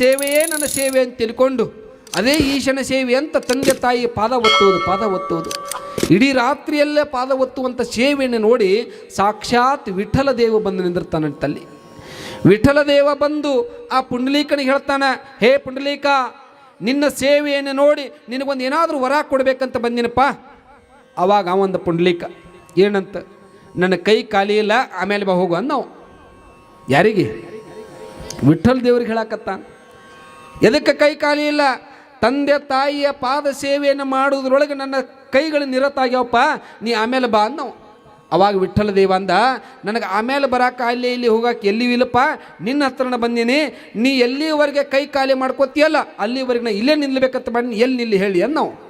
ಸೇವೆಯೇ ನನ್ನ ಸೇವೆ ಅಂತ ತಿಳ್ಕೊಂಡು ಅದೇ ಈಶನ ಸೇವೆ ಅಂತ ತಂದೆ ತಾಯಿ ಪಾದ ಒತ್ತುವುದು ಪಾದ ಒತ್ತುವುದು. ಇಡೀ ರಾತ್ರಿಯಲ್ಲೇ ಪಾದ ಒತ್ತುವಂಥ ಸೇವೆಯನ್ನು ನೋಡಿ ಸಾಕ್ಷಾತ್ ವಿಠಲ ದೇವ ಬಂದು ನಿಂದಿರ್ತಾನಂತಲ್ಲಿ ವಿಠಲ ದೇವ ಬಂದು ಆ ಪುಂಡಲೀಕನಿಗೆ ಹೇಳ್ತಾನೆ, ಹೇ ಪುಂಡಲೀಕ, ನಿನ್ನ ಸೇವೆಯನ್ನು ನೋಡಿ ನಿನಗೊಂದು ಏನಾದರೂ ವರ ಕೊಡಬೇಕಂತ ಬಂದಿನಪ್ಪ. ಅವಾಗ ಆ ಒಂದು ಪುಂಡಲೀಕ, ಏನಂತ, ನನ್ನ ಕೈ ಖಾಲಿ ಇಲ್ಲ, ಆಮೇಲೆ ಬಾ ಹೋಗು ನಾವು ಯಾರಿಗೆ? ವಿಠಲ್ ದೇವ್ರಿಗೆ ಹೇಳಕತ್ತಾನ. ಎದಕ್ಕೆ ಕೈ ಖಾಲಿ ಇಲ್ಲ? ತಂದೆ ತಾಯಿಯ ಪಾದ ಸೇವೆಯನ್ನು ಮಾಡುವುದ್ರೊಳಗೆ ನನ್ನ ಕೈಗಳು ನಿರತಾಗ್ಯಾವಪ್ಪ, ನೀ ಆಮೇಲೆ ಬಾ ಅನ್ನೋ ಅವಾಗ ವಿಠಲ ದೇವ ಅಂದ, ನನಗೆ ಆಮೇಲೆ ಬರಾಕ ಅಲ್ಲಿ ಇಲ್ಲಿ ಹೋಗಕ್ಕೆ ಎಲ್ಲಿ ಇಲ್ಲಪ್ಪ, ನಿನ್ನ ಹತ್ರನ ಬಂದೀನಿ, ನೀ ಎಲ್ಲಿವರೆಗೆ ಕೈ ಖಾಲಿ ಮಾಡ್ಕೋತೀಯಲ್ಲ, ಅಲ್ಲಿವರೆಗೆ ನಾ ಇಲ್ಲೇ ನಿಲ್ಲಬೇಕಂತ ಮಾಡಿ ಎಲ್ಲಿ ನಿಲ್ಲಿ ಹೇಳಿ ಅಂದ್ ನಾವು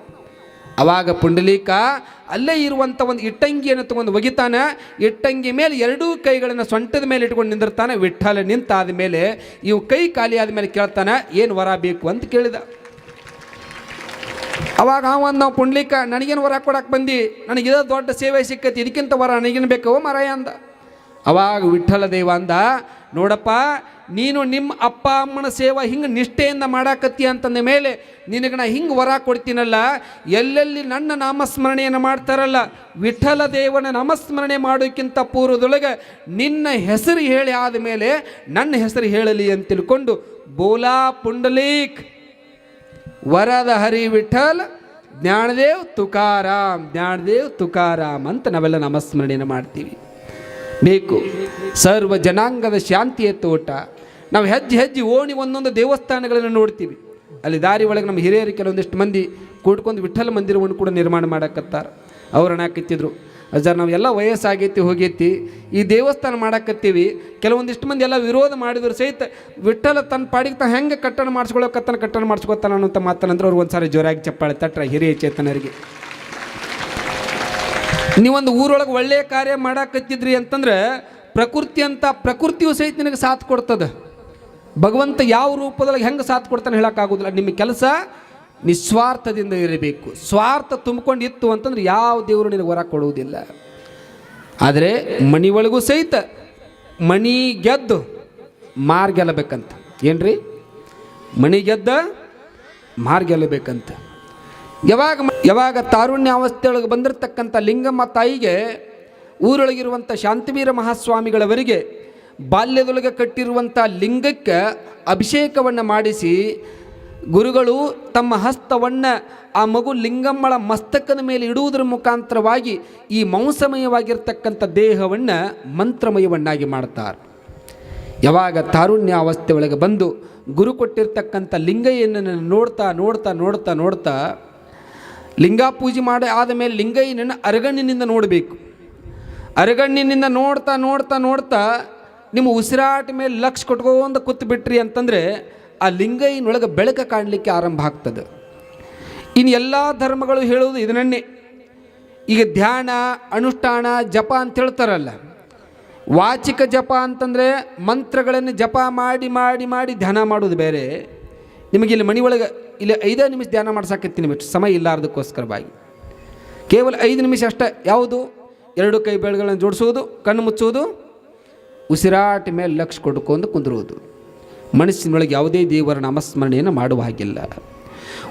ಅವಾಗ ಪುಂಡಲೀಕ ಅಲ್ಲೇ ಇರುವಂಥ ಒಂದು ಇಟ್ಟಂಗಿಯನ್ನು ತಗೊಂಡು ಒಗಿತಾನೆ, ಇಟ್ಟಂಗಿ ಮೇಲೆ ಎರಡೂ ಕೈಗಳನ್ನು ಸೊಂಟದ ಮೇಲೆ ಇಟ್ಕೊಂಡು ನಿಂದಿರ್ತಾನೆ ವಿಠಲ ನಿಂತಾದ ಮೇಲೆ ಇವು ಕೈ ಖಾಲಿ ಆದಮೇಲೆ ಕೇಳ್ತಾನೆ, ಏನು ವರ ಬೇಕು? ಅಂತ ಕೇಳಿದ. ಅವಾಗ ಅವಂದು ನಾವು ಪುಂಡ್ಲಿಕ, ನನಗೇನು ವರ ಕೊಡಕ್ಕೆ ಬಂದು? ನನಗಿದ ದೊಡ್ಡ ಸೇವೆ ಸಿಕ್ಕತಿ, ಇದಕ್ಕಿಂತ ವರ ನನಗೇನು ಬೇಕೋ ಮರಾಯ ಅಂದ. ಅವಾಗ ವಿಠಲ ದೇವ ಅಂದ, ನೋಡಪ್ಪ ನೀನು ನಿಮ್ಮ ಅಪ್ಪ ಅಮ್ಮನ ಸೇವಾ ಹಿಂಗೆ ನಿಷ್ಠೆಯಿಂದ ಮಾಡಾಕತ್ತಿ ಅಂತಂದ ಮೇಲೆ ನಿನಗೆ ನಾ ಹಿಂಗೆ ವರ ಕೊಡ್ತೀನಲ್ಲ, ಎಲ್ಲೆಲ್ಲಿ ನನ್ನ ನಾಮಸ್ಮರಣೆಯನ್ನು ಮಾಡ್ತಾರಲ್ಲ, ವಿಠಲ ದೇವನ ನಾಮಸ್ಮರಣೆ ಮಾಡೋಕ್ಕಿಂತ ಪೂರ್ವದೊಳಗೆ ನಿನ್ನ ಹೆಸರು ಹೇಳಿ ಆದಮೇಲೆ ನನ್ನ ಹೆಸರು ಹೇಳಲಿ ಅಂತ ತಿಳ್ಕೊಂಡು ಬೋಲಾ ಪುಂಡಲೀಕ್, ವರದ ಹರಿ ವಿಠಲ್, ಜ್ಞಾನದೇವ್ ತುಕಾರಾಮ್ ಜ್ಞಾನದೇವ್ ತುಕಾರಾಮ್ ಅಂತ ನಾವೆಲ್ಲ ನಾಮಸ್ಮರಣೆಯನ್ನು ಮಾಡ್ತೀವಿ. ಬೇಕು, ಸರ್ವ ಜನಾಂಗದ ಶಾಂತಿಯ ತೋಟ. ನಾವು ಹೆಜ್ಜೆ ಹೆಜ್ಜೆ ಓಣಿ ಒಂದೊಂದು ದೇವಸ್ಥಾನಗಳನ್ನು ನೋಡ್ತೀವಿ. ಅಲ್ಲಿ ದಾರಿ ಒಳಗೆ ನಮ್ಮ ಹಿರಿಯರು ಕೆಲವೊಂದಿಷ್ಟು ಮಂದಿ ಕೂಡ್ಕೊಂಡು ವಿಠಲ ಮಂದಿರವನ್ನು ಕೂಡ ನಿರ್ಮಾಣ ಮಾಡಕತ್ತಾರ. ಅವ್ರು ಅನ್ನಾಕತ್ತಿದ್ರು ಅಜ್ಜಾರ್ ನಾವೆಲ್ಲ ವಯಸ್ಸಾಗೈತಿ, ಹೋಗೈತಿ. ಈ ದೇವಸ್ಥಾನ ಮಾಡಾಕತ್ತೀವಿ. ಕೆಲವೊಂದಿಷ್ಟು ಮಂದಿ ಎಲ್ಲ ವಿರೋಧ ಮಾಡಿದ್ರು. ಸಹಿತ ವಿಠಲ ತನ್ನ ಪಾಡಿಗೆ ತಾ ಹೆಂಗೆ ಕಟ್ಟಣ ಮಾಡಿಸ್ಕೊಳಕತ್ತಾನ ಕಟ್ಟಣ ಮಾಡಿಸ್ಕೊತಾನ ಅನ್ನೋಂಥ ಮಾತನಂದ್ರೆ ಅವ್ರು ಒಂದ್ಸಾರಿ ಜೋರಾಗಿ ಚಪ್ಪಾಳೆ ತಟ್ರ ಹಿರಿಯ ಚೇತನರಿಗೆ. ನೀವೊಂದು ಊರೊಳಗೆ ಒಳ್ಳೆಯ ಕಾರ್ಯ ಮಾಡಕತ್ತಿದ್ರಿ ಅಂತಂದ್ರೆ ಪ್ರಕೃತಿ ಅಂತ ಪ್ರಕೃತಿಯು ಸಹಿತ ನಿನಗೆ ಸಾಥ್ ಕೊಡ್ತದೆ. ಭಗವಂತ ಯಾವ ರೂಪದೊಳಗೆ ಹೆಂಗೆ ಸಾಥ್ ಕೊಡ್ತಾನೆ ಹೇಳೋಕ್ಕಾಗೋದಿಲ್ಲ. ನಿಮ್ಮ ಕೆಲಸ ನಿಸ್ವಾರ್ಥದಿಂದ ಇರಬೇಕು. ಸ್ವಾರ್ಥ ತುಂಬಿಕೊಂಡಿತ್ತು ಅಂತಂದ್ರೆ ಯಾವ ದೇವರು ನಿನಗೆ ಹೊರ ಕೊಡುವುದಿಲ್ಲ. ಆದರೆ ಮಣಿ ಒಳಗೂ ಸಹಿತ ಮಣಿ ಗೆದ್ದು ಮಾರ್ ಗೆಲ್ಲಬೇಕಂತ. ಏನ್ರಿ? ಮಣಿ ಗೆದ್ದ ಮಾರ್ ಗೆಲ್ಲಬೇಕಂತ. ಯಾವಾಗ ಯಾವಾಗ ತಾರುಣ್ಯ ಅವಸ್ಥೆಯೊಳಗೆ ಬಂದಿರತಕ್ಕಂಥ ಲಿಂಗಮ್ಮ ತಾಯಿಗೆ ಊರೊಳಗಿರುವಂಥ ಶಾಂತಿವೀರ ಮಹಾಸ್ವಾಮಿಗಳವರಿಗೆ ಬಾಲ್ಯದೊಳಗೆ ಕಟ್ಟಿರುವಂಥ ಲಿಂಗಕ್ಕೆ ಅಭಿಷೇಕವನ್ನು ಮಾಡಿಸಿ ಗುರುಗಳು ತಮ್ಮ ಹಸ್ತವನ್ನು ಆ ಮಗು ಲಿಂಗಮ್ಮಳ ಮಸ್ತಕದ ಮೇಲೆ ಇಡುವುದರ ಮುಖಾಂತರವಾಗಿ ಈ ಮಾಂಸಮಯವಾಗಿರ್ತಕ್ಕಂಥ ದೇಹವನ್ನು ಮಂತ್ರಮಯವನ್ನಾಗಿ ಮಾಡ್ತಾರೆ. ಯಾವಾಗ ತಾರುಣ್ಯ ಅವಸ್ಥೆ ಒಳಗೆ ಬಂದು ಗುರು ಕೊಟ್ಟಿರ್ತಕ್ಕಂಥ ಲಿಂಗಯ್ಯನನ್ನು ನೋಡ್ತಾ ನೋಡ್ತಾ ನೋಡ್ತಾ ನೋಡ್ತಾ ಲಿಂಗ ಪೂಜೆ ಮಾಡಿ ಆದಮೇಲೆ ಲಿಂಗಯ್ಯನನ್ನು ಅರಗಣ್ಣಿನಿಂದ ನೋಡಬೇಕು. ಅರಗಣ್ಣಿನಿಂದ ನೋಡ್ತಾ ನೋಡ್ತಾ ನೋಡ್ತಾ ನಿಮ್ಮ ಉಸಿರಾಟ ಮೇಲೆ ಲಕ್ಷ ಕೊಟ್ಕೊಂಡು ಕೂತು ಬಿಟ್ರಿ ಅಂತಂದರೆ ಆ ಲಿಂಗಯ್ಯನೊಳಗೆ ಬೆಳಕ ಕಾಣಲಿಕ್ಕೆ ಆರಂಭ ಆಗ್ತದೆ. ಇನ್ನು ಎಲ್ಲ ಧರ್ಮಗಳು ಹೇಳುವುದು ಇದನ್ನೇ. ಈಗ ಧ್ಯಾನ, ಅನುಷ್ಠಾನ, ಜಪ ಅಂತ ಹೇಳ್ತಾರಲ್ಲ. ವಾಚಿಕ ಜಪ ಅಂತಂದರೆ ಮಂತ್ರಗಳನ್ನು ಜಪ ಮಾಡಿ ಮಾಡಿ ಮಾಡಿ ಧ್ಯಾನ ಮಾಡೋದು ಬೇರೆ. ನಿಮಗೆ ಇಲ್ಲಿ ಮನೆ ಇಲ್ಲಿ ಐದೇ ನಿಮಿಷ ಧ್ಯಾನ ಮಾಡ್ಸಕತ್ತೀನಿ ಬಿಟ್ಟು ಸಮಯ ಇಲ್ಲಾರ್ದಕ್ಕೋಸ್ಕರವಾಗಿ. ಕೇವಲ ಐದು ನಿಮಿಷ ಅಷ್ಟೇ, ಯಾವುದು? ಎರಡು ಕೈ ಬೆಳೆಗಳನ್ನು ಜೋಡಿಸುವುದು, ಕಣ್ಣು ಮುಚ್ಚುವುದು ಉಸಿರಾಟ ಮೇಲೆ ಲಕ್ಷ ಕೊಡ್ಕೊಂಡು ಕುಂದಿರುವುದು. ಮನಸ್ಸಿನೊಳಗೆ ಯಾವುದೇ ದೇವರ ನಾಮಸ್ಮರಣೆಯನ್ನು ಮಾಡುವ ಹಾಗಿಲ್ಲ.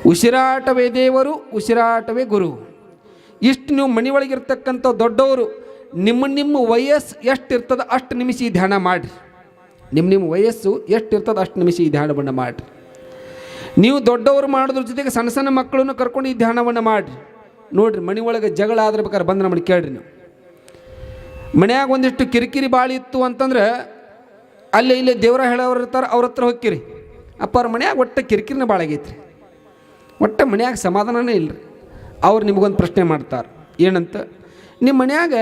ಉಸಿರಾಟವೇ ದೇವರು, ಉಸಿರಾಟವೇ ಗುರು. ಇಷ್ಟು ನೀವು ಮನೆಯೊಳಗಿರ್ತಕ್ಕಂಥ ದೊಡ್ಡವರು, ನಿಮ್ಮ ನಿಮ್ಮ ವಯಸ್ಸು ಎಷ್ಟು ಇರ್ತದೆ ಅಷ್ಟು ನಿಮಿಷ ಈ ಧ್ಯಾನ ಮಾಡಿರಿ. ನಿಮ್ಮ ನಿಮ್ಮ ವಯಸ್ಸು ಎಷ್ಟು ಇರ್ತದೆ ಅಷ್ಟು ನಿಮಿಷ ಈ ಧ್ಯಾನವನ್ನು ಮಾಡಿರಿ. ನೀವು ದೊಡ್ಡವರು ಮಾಡೋದ್ರ ಜೊತೆಗೆ ಸಣ್ಣ ಸಣ್ಣ ಮಕ್ಕಳನ್ನು ಕರ್ಕೊಂಡು ಈ ಧ್ಯಾನವನ್ನು ಮಾಡಿರಿ. ನೋಡಿರಿ ಮನೆ ಜಗಳ ಆದ್ರೆ ಬೇಕಾದ್ರೆ ಬಂದು ನಮ್ಮನ್ನು ಕೇಳ್ರಿ ನೀವು. ಮನ್ಯಾಗ ಒಂದಿಷ್ಟು ಕಿರಿಕಿರಿ ಬಾಳಿ ಇತ್ತು ಅಂತಂದ್ರೆ ಅಲ್ಲಿ ಇಲ್ಲಿ ದೇವರ ಹೇಳೋರು ಇರ್ತಾರೆ, ಅವ್ರ ಹತ್ರ ಹೋಕ್ಕಿರಿ ಅಪ್ಪ ಅವ್ರ ಮನ್ಯಾಗ ಒಟ್ಟು ಕಿರಿಕಿರಿನ ಭಾಳ ಆಗೈತ್ರಿ. ಒಟ್ಟು ಮನ್ಯಾಗ ಸಮಾಧಾನನೇ ಇಲ್ಲರಿ ಅವ್ರು ನಿಮಗೊಂದು ಪ್ರಶ್ನೆ ಮಾಡ್ತಾರೆ, ಏನಂತ? ನಿಮ್ಮ ಮನ್ಯಾಗ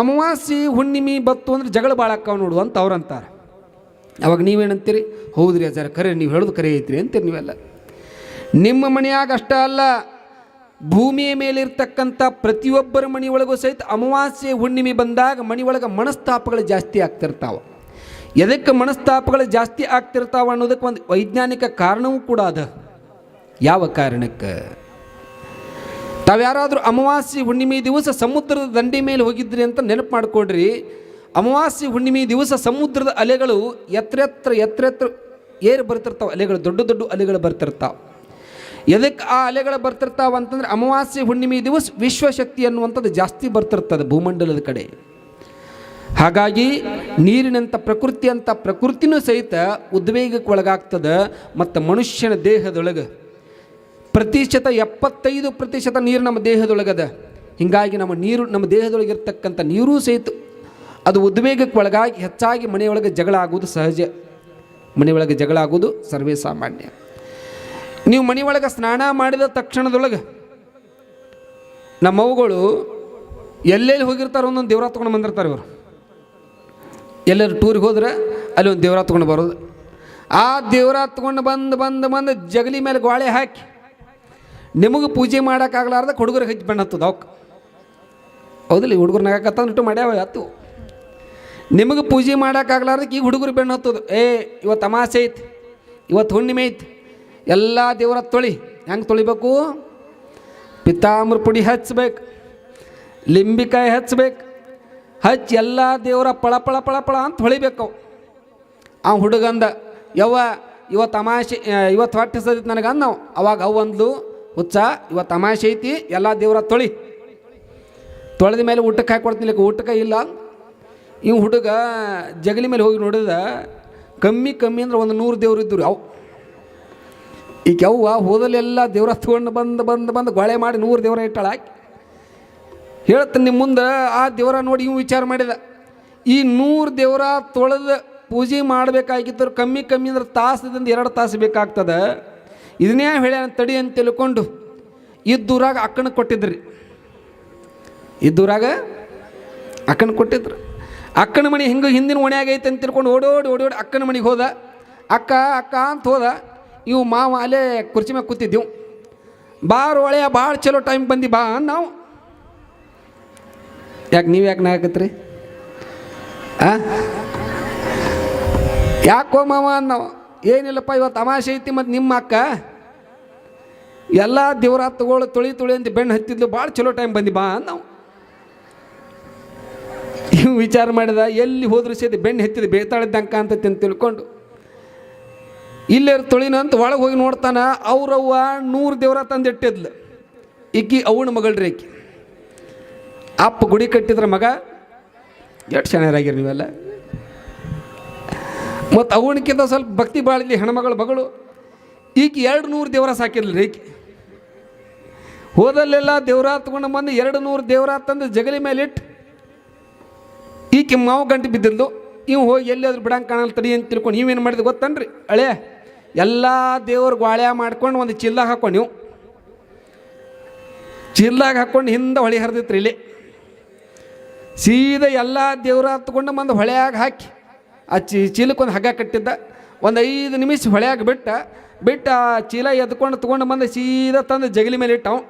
ಅಮಾವಾಸಿ ಹುಣ್ಣಿಮೆ, ಬತ್ತು ಅಂದ್ರೆ ಜಗಳ ಭಾಳ ನೋಡು ಅಂತ ಅವ್ರು ಅಂತಾರೆ. ಅವಾಗ ನೀವೇನಂತೀರಿ? ಹೌದ್ರಿ ಅಜ್ಜಾರ ಕರೆ ನೀವು ಹೇಳೋದು ಕರೆ ಐತ್ರಿ ಅಂತೀರಿ ನೀವೆಲ್ಲ. ನಿಮ್ಮ ಮನೆಯಾಗ ಅಷ್ಟೇ ಅಲ್ಲ ಭೂಮಿಯ ಮೇಲಿರ್ತಕ್ಕಂಥ ಪ್ರತಿಯೊಬ್ಬರ ಒಳಗೂ ಸಹಿತ ಅಮಾವಾಸ್ಯೆ ಹುಣ್ಣಿಮೆ ಬಂದಾಗ ಮನೆಯೊಳಗೆ ಮನಸ್ತಾಪಗಳು ಜಾಸ್ತಿ ಆಗ್ತಿರ್ತಾವೆ. ಎದಕ್ಕೆ ಮನಸ್ತಾಪಗಳು ಜಾಸ್ತಿ ಆಗ್ತಿರ್ತಾವ ಅನ್ನೋದಕ್ಕೆ ಒಂದು ವೈಜ್ಞಾನಿಕ ಕಾರಣವೂ ಕೂಡ ಅದ. ಯಾವ ಕಾರಣಕ್ಕೆ? ತಾವ್ಯಾರಾದರೂ ಅಮಾವಾಸ್ಯೆ ಹುಣ್ಣಿಮೆ ದಿವಸ ಸಮುದ್ರದ ದಂಡೆ ಮೇಲೆ ಹೋಗಿದ್ರಿ ಅಂತ ನೆನಪು ಮಾಡಿಕೊಡ್ರಿ ಅಮಾವಾಸ್ಯೆ ಹುಣ್ಣಿಮೆ ದಿವಸ ಸಮುದ್ರದ ಅಲೆಗಳು ಎತ್ರ ಎತ್ರ ಎತ್ರ ಏರು ಬರ್ತಿರ್ತಾವೆ ಅಲೆಗಳು, ದೊಡ್ಡ ದೊಡ್ಡ ಅಲೆಗಳು ಬರ್ತಿರ್ತಾವೆ. ಎದಕ್ಕೆ ಆ ಅಲೆಗಳು ಬರ್ತಿರ್ತಾವ ಅಂತಂದ್ರೆ ಅಮಾವಾಸ್ಯೆ ಹುಣ್ಣಿಮೆ ದಿವಸ ವಿಶ್ವಶಕ್ತಿ ಅನ್ನುವಂಥದ್ದು ಜಾಸ್ತಿ ಬರ್ತಿರ್ತದೆ ಭೂಮಂಡಲದ ಕಡೆ. ಹಾಗಾಗಿ ನೀರಿನಂಥ ಪ್ರಕೃತಿ ಅಂತ ಪ್ರಕೃತಿನೂ ಸಹಿತ ಉದ್ವೇಗಕ್ಕೆ ಒಳಗಾಗ್ತದೆ ಮತ್ತು ಮನುಷ್ಯನ ದೇಹದೊಳಗೆ. ಪ್ರತಿಶತ ಎಪ್ಪತ್ತೈದು ಪ್ರತಿಶತ ನೀರು ನಮ್ಮ ದೇಹದೊಳಗದ. ಹೀಗಾಗಿ ನಮ್ಮ ನೀರು ನಮ್ಮ ದೇಹದೊಳಗೆ ದೇಹದೊಳಗಿರ್ತಕ್ಕಂಥ ನೀರೂ ಸಹಿತ ಅದು ಉದ್ವೇಗಕ್ಕೆ ಒಳಗಾಗಿ ಹೆಚ್ಚಾಗಿ ಮನೆಯೊಳಗೆ ಜಗಳ ಆಗುವುದು ಸಹಜ. ಮನೆಯೊಳಗೆ ಜಗಳ ಆಗುವುದು ಸರ್ವೇ ಸಾಮಾನ್ಯ. ನೀವು ಮನೆ ಒಳಗೆ ಸ್ನಾನ ಮಾಡಿದ ತಕ್ಷಣದೊಳಗೆ ನಮ್ಮವುಗಳು ಎಲ್ಲೆಲ್ಲಿ ಹೋಗಿರ್ತಾರೆ ಒಂದೊಂದು ದೇವ್ರ ತೊಗೊಂಡು ಬಂದಿರ್ತಾರೆ ಇವರು. ಎಲ್ಲರೂ ಟೂರಿಗೆ ಹೋದ್ರೆ ಅಲ್ಲಿ ಒಂದು ದೇವ್ರ ತೊಗೊಂಡು ಬರೋದು. ಆ ದೇವ್ರ ತೊಗೊಂಡು ಬಂದು ಬಂದು ಬಂದು ಜಗಲಿ ಮೇಲೆ ಗೋಳೆ ಹಾಕಿ ನಿಮಗೆ ಪೂಜೆ ಮಾಡೋಕ್ಕಾಗಲಾರ್ದ ಹುಡುಗರು ಹಚ್ಚಿ ಬಣ್ಣ ಹತ್ತದ ಅವಕ್ಕೆ. ಹೌದಿಲ್ಲ, ಈ ಹುಡುಗರು ನಗಾಕತ್ತಂದ್ಬಿಟ್ಟು ಮಾಡ್ಯಾವ ಹತ್ತು. ನಿಮಗೆ ಪೂಜೆ ಮಾಡೋಕ್ಕಾಗಲಾರ್ದಕ್ಕೆ ಈಗ ಹುಡುಗರು ಬೆಣ್ಣು ಹತ್ತೋದು. ಏ, ಇವತ್ತು ಅಮಾಸೆ ಐತಿ, ಇವತ್ತು ಹುಣ್ಣಿಮೆ ಐತಿ. ಎಲ್ಲ ದೇವರ ತೊಳಿ. ಹೆಂಗೆ ತೊಳಿಬೇಕು? ಪಿತಾಮ್ರ ಪುಡಿ ಹಚ್ಬೇಕು. ಲಿಂಬಿಕಾಯಿ ಹಚ್ಬೇಕು. ಹಚ್ಚಿ ಎಲ್ಲ ದೇವರ ಪಳ ಪಳ ಪಳ ಪಳ ಅಂತ ಹೊಳಿಬೇಕು ಆ ಹುಡುಗಂದ, ಯವ್ವ ಇವತ್ತು ತಮಾಷೆ ಇವತ್ತು ಹೊಟ್ಟೆ ಸದಿತ್ತು ನನಗೆ ನಾವು ಅವಾಗ ಅವು ಅಂದ್ಲು, ಹುಚ್ಚ, ಇವ ತಮಾಷೆ ಐತಿ, ಎಲ್ಲ ದೇವರ ತೊಳಿ. ತೊಳೆದ ಮೇಲೆ ಊಟಕ್ಕೆ ಹಾಕಿ ಊಟಕ್ಕೆ ಇಲ್ಲ ಇವು ಹುಡುಗ ಜಗಲಿ ಮೇಲೆ ಹೋಗಿ ನೋಡಿದ, ಕಮ್ಮಿ ಕಮ್ಮಿ ಅಂದ್ರೆ ಒಂದು ನೂರು ದೇವ್ರು ಇದ್ದರು ಅವು. ಈಗ ಕೆವ್ವ ಹೋದಲ್ಲೆಲ್ಲ ದೇವ್ರ ಹತ್ಕೊಂಡು ಬಂದು ಬಂದು ಬಂದು ಗೊಳೆ ಮಾಡಿ ನೂರು ದೇವರ ಇಟ್ಟಾಳ ಹಾಕಿ ನಿಮ್ಮ ಮುಂದೆ ಆ ದೇವರ ನೋಡಿ ಇವು ವಿಚಾರ ಮಾಡಿದ. ಈ ನೂರು ದೇವರ ತೊಳೆದು ಪೂಜೆ ಮಾಡಬೇಕಾಗಿತ್ತು ಕಮ್ಮಿ ಕಮ್ಮಿ ಅಂದ್ರೆ ತಾಸದಿಂದ ಎರಡು ತಾಸು ಬೇಕಾಗ್ತದೆ. ಇದನ್ನೇ ಹೇಳ್ಯಾನ ತಡಿ ಅಂತ ತಿಳ್ಕೊಂಡು ಇದ್ದೂರಾಗ ಅಕ್ಕನ ಕೊಟ್ಟಿದ್ರಿ. ಇದ್ದೂರಾಗ ಅಕ್ಕನ ಕೊಟ್ಟಿದ್ರು. ಅಕ್ಕನ ಮನೆ ಹಿಂಗೆ ಹಿಂದಿನ ಓಣ್ಯಾಗ ಆಗೈತೆ ಅಂತ ತಿಳ್ಕೊಂಡು ಓಡೋಡಿ ಓಡೋಡಿ ಅಕ್ಕನ ಮನೆಗೆ ಹೋದ. ಅಕ್ಕ ಅಕ್ಕ ಅಂತ ಹೋದ. ಇವು ಮಾವ ಅಲ್ಲೇ ಕುರ್ಚಿ ಮ್ಯಾಗ ಕೂತಿದ್ದೆವು. ಬಾರ್ ಒಳೆಯ ಭಾಳ ಚಲೋ ಟೈಮ್ ಬಂದು ಬಾ ನಾವು ಯಾಕೆ ನೀವು ಯಾಕೆ ನಾಗತ್ರಿ? ಆ? ಯಾಕೋ ಮಾವ ನಾವು ಏನಿಲ್ಲಪ್ಪ ಇವತ್ತು ತಮಾಷೆ ಐತಿ ಮತ್ತು ನಿಮ್ಮ ಅಕ್ಕ? ಎಲ್ಲ ದೇವ್ರ ತಗೊಳ್ಳೋ ತುಳಿ ತುಳಿ ಅಂತ ಬೆಣ್ಣು ಹತ್ತಿದ್ಲು ಭಾಳ ಚಲೋ ಟೈಮ್ ಬಂದು ಬಾ ನಾವು ಇವು ವಿಚಾರ ಮಾಡಿದ, ಎಲ್ಲಿ ಹೋದ್ರೂ ಸೇದಿ ಬೆಣ್ಣೆ ಹತ್ತಿದ ಬೇತಾಳಿದ್ದಂಕ ಅಂತ ತಿಳ್ಕೊಂಡು. ಇಲ್ಲೇ ತೊಳಿನಂತ ಒಳಗೆ ಹೋಗಿ ನೋಡ್ತಾನೆ, ಅವ್ರವ್ವ ನೂರು ದೇವ್ರ ತಂದಿಟ್ಟಿದ್ಲು ಈಕಿ ಅವನ ಮಗಳ್ರಿ ಈಕಿ. ಅಪ್ಪ ಗುಡಿ ಕಟ್ಟಿದ್ರ ಮಗ ಎಷ್ಟು ಚೆನ್ನಾಗಿರಾಗಿರಿ ನೀವೆಲ್ಲ? ಮತ್ತು ಅವಣಕ್ಕಿಂತ ಸ್ವಲ್ಪ ಭಕ್ತಿ ಬಾಳಿಲಿ ಹೆಣ್ಮಗಳ ಮಗಳು, ಈಕಿ ಎರಡು ನೂರು ದೇವರ ಸಾಕಿದ್ಲು ಈಕಿ. ಹೋದಲ್ಲೆಲ್ಲ ದೇವ್ರ ತಗೊಂಡು ಬಂದು ಎರಡು ನೂರು ದೇವ್ರ ತಂದು ಜಗಲಿ ಮೇಲೆ ಇಟ್ಟು ಈಕೆ ಮಾವು ಗಂಟೆ ಬಿದ್ದಿದ್ದು ಇವು ಹೋಗಿ ಎಲ್ಲಿಯಾದ್ರೂ ಬಿಡಂಗೆ ಕಾಣಲ್ಲ ತಡಿ ಅಂತ ತಿಳ್ಕೊಂಡು ನೀವೇನು ಮಾಡಿದ ಗೊತ್ತನ್ರಿ? ಹಳೆ? ಎಲ್ಲ ದೇವ್ರ ಗ್ವಾಳ್ಯ ಮಾಡ್ಕೊಂಡು ಒಂದು ಚಿಲ್ಲಾಗ ಹಾಕೊಂಡು ನೀವು. ಚಿಲ್ಲಾಗ ಹಾಕ್ಕೊಂಡು ಹಿಂದೆ ಹೊಳೆ ಹರಿದಿತ್ರಿ ಇಲ್ಲಿ. ಸೀದಾ ಎಲ್ಲ ದೇವ್ರ ಹತ್ಕೊಂಡು ಬಂದು ಹೊಳೆಯಾಗ ಹಾಕಿ, ಆ ಚಿ ಚೀಲಕ್ಕೊಂದು ಹಗ್ಗ ಕಟ್ಟಿದ್ದ, ಒಂದು ಐದು ನಿಮಿಷ ಹೊಳೆಯಾಗ ಬಿಟ್ಟ, ಬಿಟ್ಟು ಆ ಚೀಲ ಎದ್ಕೊಂಡು ತೊಗೊಂಡು ಬಂದು ಸೀದಾ ತಂದು ಜಗಲಿ ಮೇಲೆ ಇಟ್ಟವು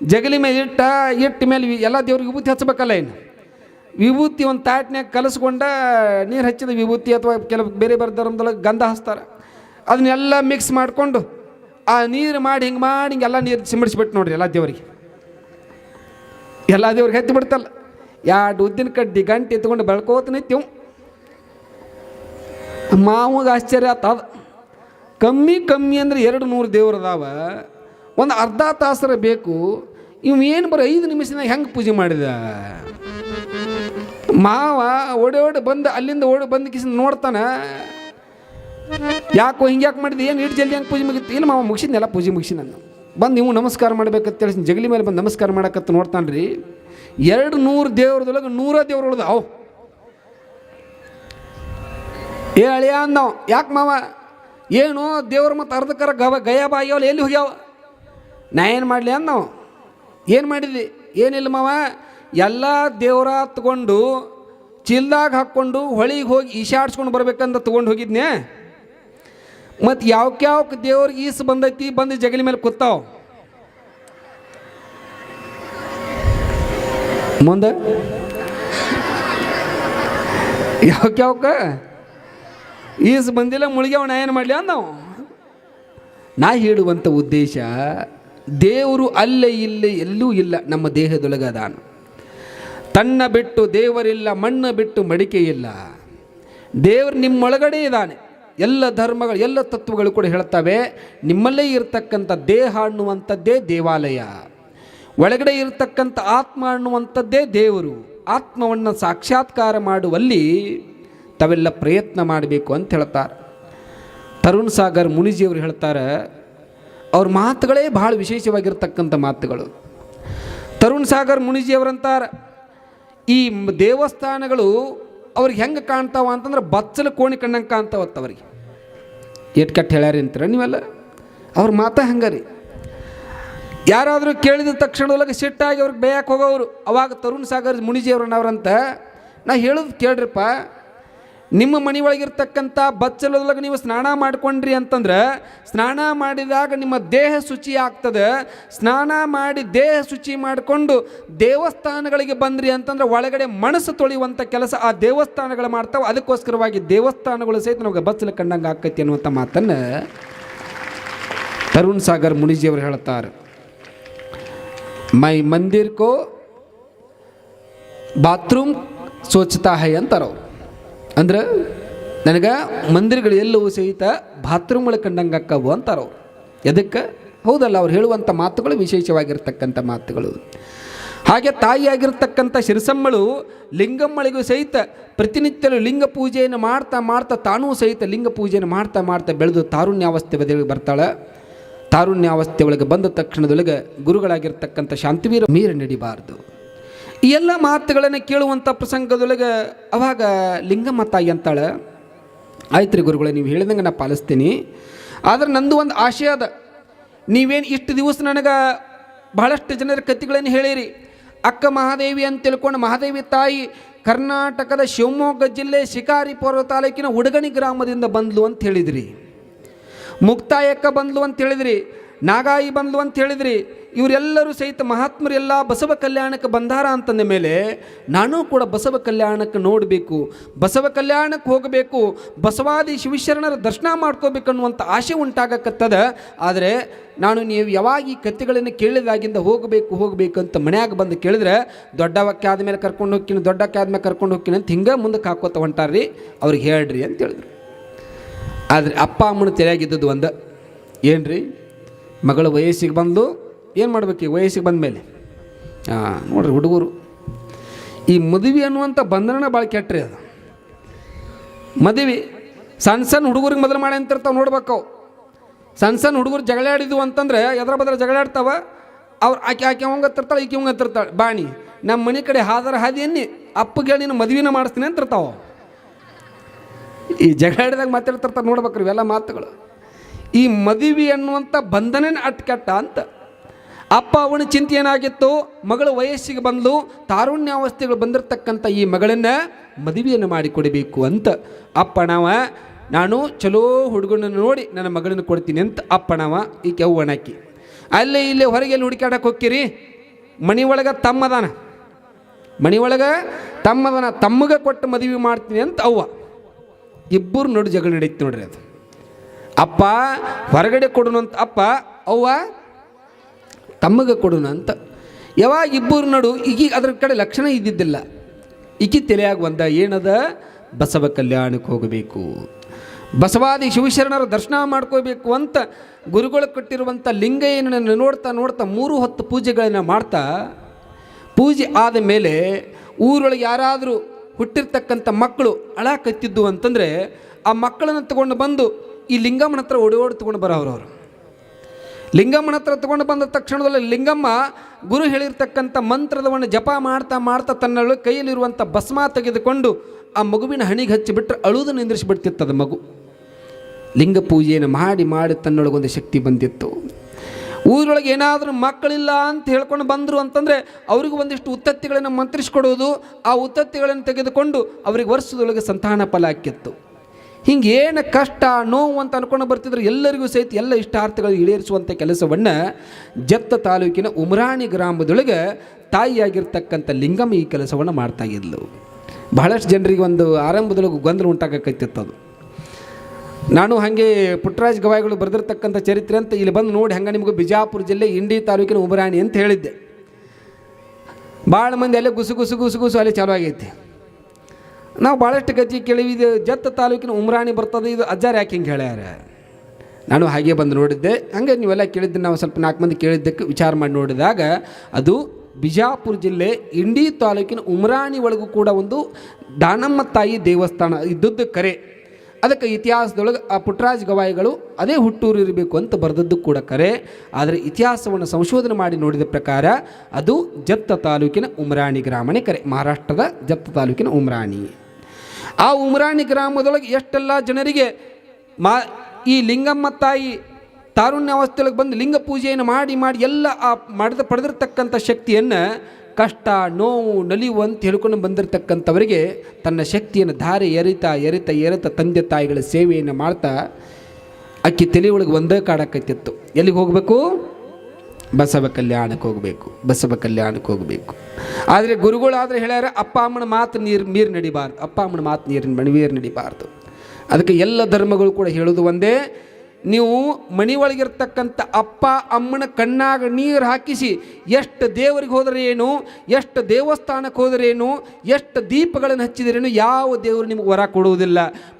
ಜಗಲಿ ಮೇಲೆ ಇಟ್ಟ ಇಟ್ಟ ಮೇಲೆ ಎಲ್ಲ ದೇವ್ರಿಗೆ ವಿಭೂತಿ ಹಚ್ಚಬೇಕಲ್ಲ ಏನು ವಿಭೂತಿ ಒಂದು ತಾಟ್ನ್ಯಾಗ ಕಲಸ್ಕೊಂಡ, ನೀರು ಹಚ್ಚಿದ ವಿಭೂತಿ ಅಥವಾ ಕೆಲವು ಬೇರೆ ಬೇರೆ ಧರ್ಮದೊಳಗೆ ಗಂಧ ಹಚ್ತಾರೆ. ಅದನ್ನೆಲ್ಲ ಮಿಕ್ಸ್ ಮಾಡಿಕೊಂಡು ಆ ನೀರು ಮಾಡಿ ಹಿಂಗೆ ಮಾಡಿ ಹಿಂಗೆಲ್ಲ ನೀರು ಸಿಂಬಡಿಸ್ಬಿಟ್ಟು ನೋಡ್ರಿ ಎಲ್ಲ ದೇವರಿಗೆ. ಎಲ್ಲ ದೇವ್ರಿಗೆ ಹತ್ತಿ ಬಿಡ್ತಲ್ಲ. ಎರಡು ಉದ್ದಿನ ಕಡ್ಡಿ ಗಂಟೆ ಎತ್ಕೊಂಡು ಬೆಳ್ಕೋತ ನಿಂತೀವ್. ಮಾವಾಗ ಆಶ್ಚರ್ಯ ಆತ ಅದು. ಕಮ್ಮಿ ಕಮ್ಮಿ ಅಂದ್ರೆ ಎರಡು ನೂರು ದೇವ್ರು ಅದಾವ. ಒಂದು ಅರ್ಧ ತಾಸರ ಬೇಕು. ಇವ್ ಏನು ಬರೋ ಐದು ನಿಮಿಷನಾಗ ಹೆಂಗೆ ಪೂಜೆ ಮಾಡಿದ? ಮಾವ ಓಡಿ ಓಡಿ ಬಂದು ಅಲ್ಲಿಂದ ಓಡಿ ಬಂದು ಕಿಸಿಂದ ನೋಡ್ತಾನ. ಯಾಕೋ ಹಿಂಗೆ ಯಾಕೆ ಮಾಡಿದೆ ಏನು ಇಟ್ಟು ಜಲ್ದಿ ಹಂಗೆ ಪೂಜೆ ಮುಗಿತು? ಇಲ್ಲ ಮಾವ ಮುಗಿಸಿದ್ನೆಲ್ಲ ಪೂಜೆ ಮುಗಿಸಿ ನಾನು? ಬಂದು ನೀವು ನಮಸ್ಕಾರ ಮಾಡ್ಬೇಕಂತ ತಿಳಿಸಿ ಜಗಲಿ ಮೇಲೆ ಬಂದು ನಮಸ್ಕಾರ ಮಾಡಕತ್ತ ನೋಡ್ತಾನೆ ರೀ ಎರಡು ನೂರು ದೇವ್ರದೊಳಗೆ ನೂರ ದೇವ್ರು ಅವು ಏ ಅಳಿಯ ಅಂದವ್, ಯಾಕೆ ಮಾವ? ಏನು ದೇವ್ರು ಮತ್ತು ಅರ್ಧಕರ ಗವ ಗಯಾ ಎಲ್ಲಿ ಹೋಗ್ಯಾವ? ನಾ ಏನು ಮಾಡಲಿ ಅಂದವ್? ಏನು ಮಾಡಿದ್ವಿ ಏನಿಲ್ಲ ಮಾವ? ಎಲ್ಲ ದೇವ್ರ ತಗೊಂಡು ಚಿಲ್ದಾಗ ಹಾಕ್ಕೊಂಡು ಹೊಳಿಗೆ ಹೋಗಿ ಈಶಾಡ್ಸ್ಕೊಂಡು ಬರ್ಬೇಕಂತ ತೊಗೊಂಡು ಹೋಗಿದ್ನೆ. ಮತ್ತು ಯಾವಕ್ಕೆ ಯಾವಕ್ಕೆ ದೇವ್ರಿಗೆ ಈಸ್ ಬಂದೈತಿ ಬಂದು ಜಗಲಿ ಮೇಲೆ ಕೂತಾವ್. ಮುಂದೆ? ಯಾವಕ್ಕೆ ಯಾವ್ಕ ಈಸ್ ಬಂದಿಲ್ಲ ಮುಳುಗ್ಯಾವ ನಾ ಏನು ಮಾಡಲಿ ಅಂದವು? ನಾ ಹೇಳುವಂಥ ಉದ್ದೇಶ, ದೇವರು ಅಲ್ಲೇ ಇಲ್ಲೇ ಎಲ್ಲೂ ಇಲ್ಲ, ನಮ್ಮ ದೇಹದೊಳಗೆ ಅದಾನ ತನ್ನ ಬಿಟ್ಟು ದೇವರಿಲ್ಲ, ಮಣ್ಣು ಬಿಟ್ಟು ಮಡಿಕೆ ಇಲ್ಲ. ದೇವರು ನಿಮ್ಮೊಳಗಡೆ ಇದ್ದಾನೆ ಎಲ್ಲ ಧರ್ಮಗಳು, ಎಲ್ಲ ತತ್ವಗಳು ಕೂಡ ಹೇಳ್ತವೆ, ನಿಮ್ಮಲ್ಲೇ ಇರತಕ್ಕಂಥ ದೇಹ ಅನ್ನುವಂಥದ್ದೇ ದೇವಾಲಯ. ಒಳಗಡೆ ಇರತಕ್ಕಂಥ ಆತ್ಮ ಅನ್ನುವಂಥದ್ದೇ ದೇವರು. ಆತ್ಮವನ್ನು ಸಾಕ್ಷಾತ್ಕಾರ ಮಾಡುವಲ್ಲಿ ತಾವೆಲ್ಲ ಪ್ರಯತ್ನ ಮಾಡಬೇಕು ಅಂತ ಹೇಳ್ತಾರೆ. ತರುಣ್ ಸಾಗರ್ ಮುನಿಜಿಯವರು ಹೇಳ್ತಾರೆ, ಅವ್ರ ಮಾತುಗಳೇ ಬಹಳ ವಿಶೇಷವಾಗಿರ್ತಕ್ಕಂಥ ಮಾತುಗಳು. ತರುಣ್ ಸಾಗರ್ ಮುನಿಜಿಯವರಂತಾರೆ, ಈ ದೇವಸ್ಥಾನಗಳು ಅವ್ರಿಗೆ ಹೆಂಗೆ ಕಾಣ್ತಾವ ಅಂತಂದ್ರೆ ಬಚ್ಚಲು ಕೋಣಿ ಕಣ್ಣಂಗೆ ಕಾಣ್ತಾವತ್ತ ಅವ್ರಿಗೆ ಏಟ್ ಕಟ್ ಹೇಳ್ಯಾರಿ ಅಂತೀರ ನೀವೆಲ್ಲ? ಅವ್ರ ಮಾತ ಹಂಗ ರೀ. ಯಾರಾದರೂ ಕೇಳಿದ ತಕ್ಷಣದೊಳಗೆ ಸಿಟ್ಟಾಗಿ ಅವ್ರಿಗೆ ಬೇಯಕ್ಕೆ ಹೋಗೋರು, ಅವಾಗ ತರುಣ್ ಸಾಗರ್ ಮುನಿಜಿಯವ್ರನ್ನವ್ರಂತ ನಾ ಹೇಳೋದು ಕೇಳ್ರಿಪ್ಪ. ನಿಮ್ಮ ಮನೆ ಒಳಗಿರ್ತಕ್ಕಂಥ ಬಚ್ಚಲದೊಳಗೆ ನೀವು ಸ್ನಾನ ಮಾಡ್ಕೊಂಡ್ರಿ ಅಂತಂದ್ರೆ, ಸ್ನಾನ ಮಾಡಿದಾಗ ನಿಮ್ಮ ದೇಹ ಶುಚಿ ಆಗ್ತದೆ. ಸ್ನಾನ ಮಾಡಿ ದೇಹ ಶುಚಿ ಮಾಡಿಕೊಂಡು ದೇವಸ್ಥಾನಗಳಿಗೆ ಬಂದ್ರಿ ಅಂತಂದ್ರೆ ಒಳಗಡೆ ಮನಸ್ಸು ತೊಳೆಯುವಂಥ ಕೆಲಸ ಆ ದೇವಸ್ಥಾನಗಳು ಮಾಡ್ತಾವೆ. ಅದಕ್ಕೋಸ್ಕರವಾಗಿ ದೇವಸ್ಥಾನಗಳು ಸಹಿತ ನಮಗೆ ಬಚ್ಚಲು ಕಂಡಂಗೆ ಆಕೈತಿ ಅನ್ನುವಂಥ ಮಾತನ್ನು ತರುಣ್ ಸಾಗರ್ ಮುನಿಜಿಯವರು ಹೇಳ್ತಾರೆ ಮೈ ಮಂದಿರ್ಕೋ, ಬಾತ್ರೂಮ್ ಸ್ವಚ್ಛತಾ ಹೈ ಅಂತಾರೆ ಅವ್ರು ಅಂದ್ರೆ, ನನಗೆ ಮಂದಿರಗಳು ಎಲ್ಲವೂ ಸಹಿತ ಬಾತ್ರೂಮ್ಗಳು ಕಂಡಂಗೆ ಅಕ್ಕವು ಅಂತಾರೆ ಅವ್ರು. ಎದಕ್ಕೆ? ಹೌದಲ್ಲ, ಅವ್ರು ಹೇಳುವಂಥ ಮಾತುಗಳು ವಿಶೇಷವಾಗಿರ್ತಕ್ಕಂಥ ಮಾತುಗಳು. ಹಾಗೆ ತಾಯಿಯಾಗಿರ್ತಕ್ಕಂಥ ಶಿರಸಮ್ಮಳು ಲಿಂಗಮ್ಮಳಿಗೂ ಸಹಿತ ಪ್ರತಿನಿತ್ಯಲು ಲಿಂಗ ಪೂಜೆಯನ್ನು ಮಾಡ್ತಾ ಮಾಡ್ತಾ ತಾನೂ ಸಹಿತ ಲಿಂಗ ಪೂಜೆಯನ್ನು ಮಾಡ್ತಾ ಮಾಡ್ತಾ ಬೆಳೆದು ತಾರುಣ್ಯಾವಸ್ಥೆ ಬದಲಿಗೆ ಬರ್ತಾಳೆ. ತಾರುಣ್ಯಾವಸ್ಥೆ ಒಳಗೆ ಬಂದ ತಕ್ಷಣದೊಳಗೆ ಗುರುಗಳಾಗಿರ್ತಕ್ಕಂಥ ಶಾಂತಿವೀರ ಮೀರ ನಡಿಬಾರ್ದು. ಈ ಎಲ್ಲ ಮಾತುಗಳನ್ನು ಕೇಳುವಂಥ ಪ್ರಸಂಗದೊಳಗೆ ಅವಾಗ ಲಿಂಗಮ್ಮ ತಾಯಿ ಅಂತಾಳೆ. ಆಯ್ತು ರೀ ಗುರುಗಳೇ, ನೀವು ಹೇಳಿದಂಗೆ ನಾ ಪಾಲಿಸ್ತೀನಿ. ಆದ್ರೆ ನಂದು ಒಂದು ಆಶಯ ಅದ. ನೀವೇನು ಇಷ್ಟು ದಿವಸ ನನಗೆ ಬಹಳಷ್ಟು ಜನರ ಕಥೆಗಳನ್ನು ಹೇಳಿರಿ. ಅಕ್ಕ ಮಹಾದೇವಿ ಅಂತ ತಿಳ್ಕೊಂಡು ಮಹಾದೇವಿ ತಾಯಿ ಕರ್ನಾಟಕದ ಶಿವಮೊಗ್ಗ ಜಿಲ್ಲೆ ಶಿಕಾರಿಪುರ ತಾಲೂಕಿನ ಉಡಗಣಿ ಗ್ರಾಮದಿಂದ ಬಂದ್ಲು ಅಂತ ಹೇಳಿದ್ರಿ. ಮುಕ್ತಾಯಕ್ಕ ಬಂದ್ಲು ಅಂತ ಹೇಳಿದ್ರಿ. ನಾಗಾಯಿ ಬಂದ್ಲು ಅಂತ ಹೇಳಿದ್ರಿ. ಇವರೆಲ್ಲರೂ ಸಹಿತ ಮಹಾತ್ಮರು ಎಲ್ಲ ಬಸವ ಕಲ್ಯಾಣಕ್ಕೆ ಬಂದಾರ ಅಂತಂದ ಮೇಲೆ ನಾನು ಕೂಡ ಬಸವ ಕಲ್ಯಾಣಕ್ಕೆ ನೋಡಬೇಕು. ಬಸವ ಕಲ್ಯಾಣಕ್ಕೆ ಹೋಗಬೇಕು. ಬಸವಾದಿ ಶಿವಶರಣರ ದರ್ಶನ ಮಾಡ್ಕೋಬೇಕು ಅನ್ನುವಂಥ ಆಸೆ ಉಂಟಾಗಕ್ಕತ್ತದ ಆದರೆ ನಾನು ನೀವು ಯಾವಾಗ ಈ ಕಥೆಗಳನ್ನು ಕೇಳಿದಾಗಿಂದ ಹೋಗಬೇಕು ಹೋಗಬೇಕು ಅಂತ ಮನ್ಯಾಗ ಬಂದು ಕೇಳಿದ್ರೆ ದೊಡ್ಡವಕ್ಕೆ ಆದಮೇಲೆ ಕರ್ಕೊಂಡು ಹೋಗ್ತೀನಿ ದೊಡ್ಡಕ್ಕೆ ಆದಮೇಲೆ ಕರ್ಕೊಂಡು ಹೋಗ್ತೀನಿ ಅಂತ ಹಿಂಗೆ ಮುಂದಕ್ಕೆ ಹಾಕೋತ ಹೊಂಟಾರ್ರಿ. ಅವ್ರಿಗೆ ಹೇಳ್ರಿ ಅಂತ ಹೇಳಿದ್ರು. ಆದರೆ ಅಪ್ಪ ಅಮ್ಮನ ತಲೆಯಾಗಿದ್ದದ್ದು ಒಂದು. ಏನ್ರಿ? ಮಗಳು ವಯಸ್ಸಿಗೆ ಬಂದು ಏನು ಮಾಡ್ಬೇಕು ಈ ವಯಸ್ಸಿಗೆ ಬಂದ ಮೇಲೆ? ಹಾಂ ನೋಡ್ರಿ ಹುಡುಗರು. ಈ ಮದುವೆ ಅನ್ನುವಂಥ ಬಂಧನ ಭಾಳ ಕೆಟ್ಟ್ರಿ ಅದು. ಮದುವೆ, ಸಣ್ಣ ಸಣ್ಣ ಹುಡುಗರಿಗೆ ಮೊದಲು ಮಾಡಿ ಅಂತಿರ್ತಾವೆ ನೋಡ್ಬೇಕು ಸಣ್ಣ ಸಣ್ಣ ಹುಡುಗರು ಜಗಳಾಡಿದ್ವು ಅಂತಂದ್ರೆ ಎದ್ರ ಬದ್ರ ಜಗಳಾಡ್ತಾವ? ಅವ್ರು ಆಕೆ ಆಕೆ ಅವಂಗ ತಿರ್ತಾಳೆ ಈಕೆ ಅವಂಗ ತಿರ್ತಾಳೆ ಬಾಣಿ, ನಮ್ಮ ಮನೆ ಕಡೆ ಹಾದರ ಹಾದಿ ಎನ್ನಿ, ಅಪ್ಪಗೆ ನೀನು ಮದುವೆನ ಮಾಡಿಸ್ತೀನಿ ಅಂತಿರ್ತಾವೆ ಈ ಜಗಳಾಡಿದಾಗ ಮಾತಾಡ್ತಿರ್ತಾರೆ ನೋಡ್ಬೇಕ್ರಿ ಇವೆಲ್ಲ ಮಾತುಗಳು. ಈ ಮದುವೆ ಅನ್ನುವಂಥ ಬಂಧನ ಅಟ್ಕಟ್ಟ ಅಂತ. ಅಪ್ಪ ಅವನ ಚಿಂತೆ ಏನಾಗಿತ್ತು? ಮಗಳು ವಯಸ್ಸಿಗೆ ಬಂದು ತಾರುಣ್ಯಾವಸ್ಥೆಗಳು ಬಂದಿರತಕ್ಕಂಥ ಈ ಮಗಳನ್ನ ಮದುವೆಯನ್ನು ಮಾಡಿಕೊಡಬೇಕು ಅಂತ. ಅಪ್ಪಣವ ನಾನು ಚಲೋ ಹುಡುಗನನ್ನು ನೋಡಿ ನನ್ನ ಮಗಳನ್ನು ಕೊಡ್ತೀನಿ ಅಂತ ಅಪ್ಪಣವ ಈ ಕೆವ್ವಣಕ್ಕಿ ಅಲ್ಲೇ ಇಲ್ಲಿ ಹೊರಗೆ ಎಲ್ಲಿ ಹುಡುಕಾಡಕ್ಕೆ ಹೋಗ್ತೀರಿ? ಮನೆ ಒಳಗೆ ತಮ್ಮದಾನ. ಮನೆ ಒಳಗೆ ತಮ್ಮದನ. ತಮ್ಮಗೆ ಕೊಟ್ಟು ಮದುವೆ ಮಾಡ್ತೀನಿ ಅಂತ ಅವ್ವ. ಇಬ್ಬರು ನೋಡಿ ಜಗಳ ನಡೀತು ನೋಡ್ರಿ ಅದು. ಅಪ್ಪ ಹೊರಗಡೆ ಕೊಡೋಣ ಅಂತ ಅಪ್ಪ, ಅವ್ವ ತಮ್ಮಗೆ ಕೊಡೋಣ ಅಂತ ಯಾವಾಗ ಇಬ್ಬರು ನಡು ಈಗ ಅದ್ರ ಕಡೆ ಲಕ್ಷಣ ಇದ್ದಿದ್ದಿಲ್ಲ. ಈಕಿ ತಲೆಯಾಗಿ ಬಂದ ಏನದ? ಬಸವ ಕಲ್ಯಾಣಕ್ಕೆ ಹೋಗಬೇಕು. ಬಸವಾದಿ ಶಿವಶರಣರ ದರ್ಶನ ಮಾಡ್ಕೋಬೇಕು ಅಂತ ಗುರುಗಳು ಕೊಟ್ಟಿರುವಂಥ ಲಿಂಗಯ್ಯನನ್ನು ನೋಡ್ತಾ ನೋಡ್ತಾ ಮೂರು ಹೊತ್ತು ಪೂಜೆಗಳನ್ನ ಮಾಡ್ತಾ, ಪೂಜೆ ಆದ ಮೇಲೆ ಊರೊಳಗೆ ಯಾರಾದರೂ ಹುಟ್ಟಿರ್ತಕ್ಕಂಥ ಮಕ್ಕಳು ಅಳಾಕತ್ತಿದ್ದು ಅಂತಂದರೆ ಆ ಮಕ್ಕಳನ್ನು ತಗೊಂಡು ಬಂದು ಈ ಲಿಂಗಮ್ಮನ ಹತ್ರ ಓಡಿ ಓಡಿ ತೊಗೊಂಡು ಬರೋರು ಅವರು ಲಿಂಗಮ್ಮನ ಹತ್ರ ತಗೊಂಡು ಬಂದ ತಕ್ಷಣದಲ್ಲಿ ಲಿಂಗಮ್ಮ ಗುರು ಹೇಳಿರ್ತಕ್ಕಂಥ ಮಂತ್ರದವನ್ನು ಜಪ ಮಾಡ್ತಾ ಮಾಡ್ತಾ ತನ್ನ ಕೈಯಲ್ಲಿರುವಂಥ ಭಸ್ಮ ತೆಗೆದುಕೊಂಡು ಆ ಮಗುವಿನ ಹಣಿಗೆ ಹಚ್ಚಿಬಿಟ್ರೆ ಅಳುವುದು ನಿಂದ್ರಿಸಿಬಿಡ್ತಿತ್ತು ಅದು ಮಗು. ಲಿಂಗ ಪೂಜೆಯನ್ನು ಮಾಡಿ ಮಾಡಿ ತನ್ನೊಳಗೊಂದು ಶಕ್ತಿ ಬಂದಿತ್ತು. ಊರೊಳಗೆ ಏನಾದರೂ ಮಕ್ಕಳಿಲ್ಲ ಅಂತ ಹೇಳ್ಕೊಂಡು ಬಂದರು ಅಂತಂದರೆ ಅವ್ರಿಗೆ ಒಂದಿಷ್ಟು ಉತ್ತತ್ತಿಗಳನ್ನು ಮಂತ್ರಿಸ್ಕೊಡೋದು, ಆ ಉತ್ತತ್ತಿಗಳನ್ನು ತೆಗೆದುಕೊಂಡು ಅವರಿಗೆ ವರ್ಷದೊಳಗೆ ಸಂತಾನ ಫಲ ಆಕ್ಕಿತ್ತು ಹಿಂಗೆ ಏನು ಕಷ್ಟ, ನೋವು ಅಂತ ಅನ್ಕೊಂಡು ಬರ್ತಿದ್ರು. ಎಲ್ಲರಿಗೂ ಸಹಿತ ಎಲ್ಲ ಇಷ್ಟಾರ್ಥಗಳು ಈಡೇರಿಸುವಂಥ ಕೆಲಸವನ್ನು ಜತ್ತ ತಾಲೂಕಿನ ಉಮರಾಣಿ ಗ್ರಾಮದೊಳಗೆ ತಾಯಿಯಾಗಿರ್ತಕ್ಕಂಥ ಲಿಂಗಮ್ಮ ಈ ಕೆಲಸವನ್ನು ಮಾಡ್ತಾ ಇದ್ಲು. ಬಹಳಷ್ಟು ಜನರಿಗೆ ಒಂದು ಆರಂಭದೊಳಗೆ ಗೊಂದಲ ಉಂಟಾಗಕೈತಿತ್ತು ಅದು. ನಾನು ಹಾಗೆ ಪುಟ್ಟರಾಜ್ ಗವಾಯಿಗಳು ಬರೆದಿರ್ತಕ್ಕಂಥ ಚರಿತ್ರೆ ಅಂತ ಇಲ್ಲಿ ಬಂದು ನೋಡಿ ಹಂಗೆ ನಿಮಗೆ ಬಿಜಾಪುರ ಜಿಲ್ಲೆ ಇಂಡಿ ತಾಲೂಕಿನ ಉಮರಾಣಿ ಅಂತ ಹೇಳಿದ್ದೆ. ಭಾಳ ಮಂದಿ ಅಲ್ಲೇ ಗುಸು ಗುಸು ಗುಸು ಗುಸು ಅಲ್ಲಿ ಚಾಲು ಆಗೈತಿ. ನಾವು ಭಾಳಷ್ಟು ಗಜ್ಜಿ ಕೇಳಿವಿ, ಇದು ಜತ್ತ ತಾಲೂಕಿನ ಉಮ್ರಾಣಿ ಬರ್ತದೆ, ಇದು ಅಜ್ಜಾರು ಯಾಕೆ ಹಿಂಗೆ ಹೇಳ್ಯಾರ? ನಾನು ಹಾಗೆ ಬಂದು ನೋಡಿದ್ದೆ. ಹಂಗೆ ನೀವೆಲ್ಲ ಕೇಳಿದ್ದೆ ನಾವು ಸ್ವಲ್ಪ ನಾಲ್ಕು ಮಂದಿ ಕೇಳಿದ್ದಕ್ಕೆ ವಿಚಾರ ಮಾಡಿ ನೋಡಿದಾಗ, ಅದು ಬಿಜಾಪುರ ಜಿಲ್ಲೆ ಇಂಡಿ ತಾಲೂಕಿನ ಉಮ್ರಾಣಿ ಒಳಗೂ ಕೂಡ ಒಂದು ದಾನಮ್ಮ ತಾಯಿ ದೇವಸ್ಥಾನ, ಇದ್ದದ್ದು ಕರೆ. ಅದಕ್ಕೆ ಇತಿಹಾಸದೊಳಗೆ ಆ ಪುಟ್ಟರಾಜ ಗವಾಯಿಗಳು ಅದೇ ಹುಟ್ಟೂರು ಇರಬೇಕು ಅಂತ ಬರೆದದ್ದು ಕೂಡ ಕರೆ. ಆದರೆ ಇತಿಹಾಸವನ್ನು ಸಂಶೋಧನೆ ಮಾಡಿ ನೋಡಿದ ಪ್ರಕಾರ, ಅದು ಜತ್ತ ತಾಲೂಕಿನ ಉಮ್ರಾಣಿ ಗ್ರಾಮನೇ ಕರೆ, ಮಹಾರಾಷ್ಟ್ರದ ಜತ್ತ ತಾಲೂಕಿನ ಉಮ್ರಾಣಿ. ಆ ಉಮ್ರಾಣಿ ಗ್ರಾಮದೊಳಗೆ ಎಷ್ಟೆಲ್ಲ ಜನರಿಗೆ ಮಾ ಈ ಲಿಂಗಮ್ಮ ತಾಯಿ ತಾರುಣ್ಯ ಅವಸ್ಥೆಯೊಳಗೆ ಬಂದು ಲಿಂಗ ಪೂಜೆಯನ್ನು ಮಾಡಿ ಮಾಡಿ ಎಲ್ಲ ಆ ಮಾಡಿದ ಪಡೆದಿರ್ತಕ್ಕಂಥ ಶಕ್ತಿಯನ್ನು ಕಷ್ಟ, ನೋವು, ನಲಿವು ಅಂತ ಹೇಳ್ಕೊಂಡು ಬಂದಿರತಕ್ಕಂಥವರಿಗೆ ತನ್ನ ಶಕ್ತಿಯನ್ನು ಧಾರೆ ಎರಿತಾ ಎರಿತಾ ಎರಿತಾ ತಂದೆ ತಾಯಿಗಳ ಸೇವೆಯನ್ನು ಮಾಡ್ತಾ ಅಕ್ಕಿ ತಲೆ ಒಳಗೆ ಒಂದೇ ಕಾಡಕತ್ತಿತ್ತು. ಎಲ್ಲಿಗೆ ಹೋಗಬೇಕು? ಬಸವ ಕಲ್ಯಾಣಕ್ಕೆ ಹೋಗಬೇಕು, ಬಸವ ಕಲ್ಯಾಣಕ್ಕೆ ಹೋಗಬೇಕು. ಆದರೆ ಗುರುಗಳಾದರೆ ಹೇಳ್ಯಾರ, ಅಪ್ಪ ಅಮ್ಮನ ಮಾತು ನೀರು ನೀರು ನಡಿಬಾರ್ದು. ಅಪ್ಪ ಅಮ್ಮನ ಮಾತು ನೀರಿನ ಮಣಿವೀರು ನಡಿಬಾರ್ದು. ಅದಕ್ಕೆ ಎಲ್ಲ ಧರ್ಮಗಳು ಕೂಡ ಹೇಳೋದು ಒಂದೇ ನೀವು ಮನೆ ಒಳಗಿರ್ತಕ್ಕಂಥ ಅಪ್ಪ, ಅಮ್ಮನ ಕಣ್ಣಾಗ ನೀರು ಹಾಕಿಸಿ ಎಷ್ಟು ದೇವರಿಗೆ ಹೋದರೆ ಎಷ್ಟು ದೇವಸ್ಥಾನಕ್ಕೆ ಹೋದರೆ ಏನು ಎಷ್ಟು ದೀಪಗಳನ್ನು ಹಚ್ಚಿದ್ರೇನು, ಯಾವ ದೇವರು ನಿಮಗೆ ವರ ಕೊಡುವುದಿಲ್ಲ.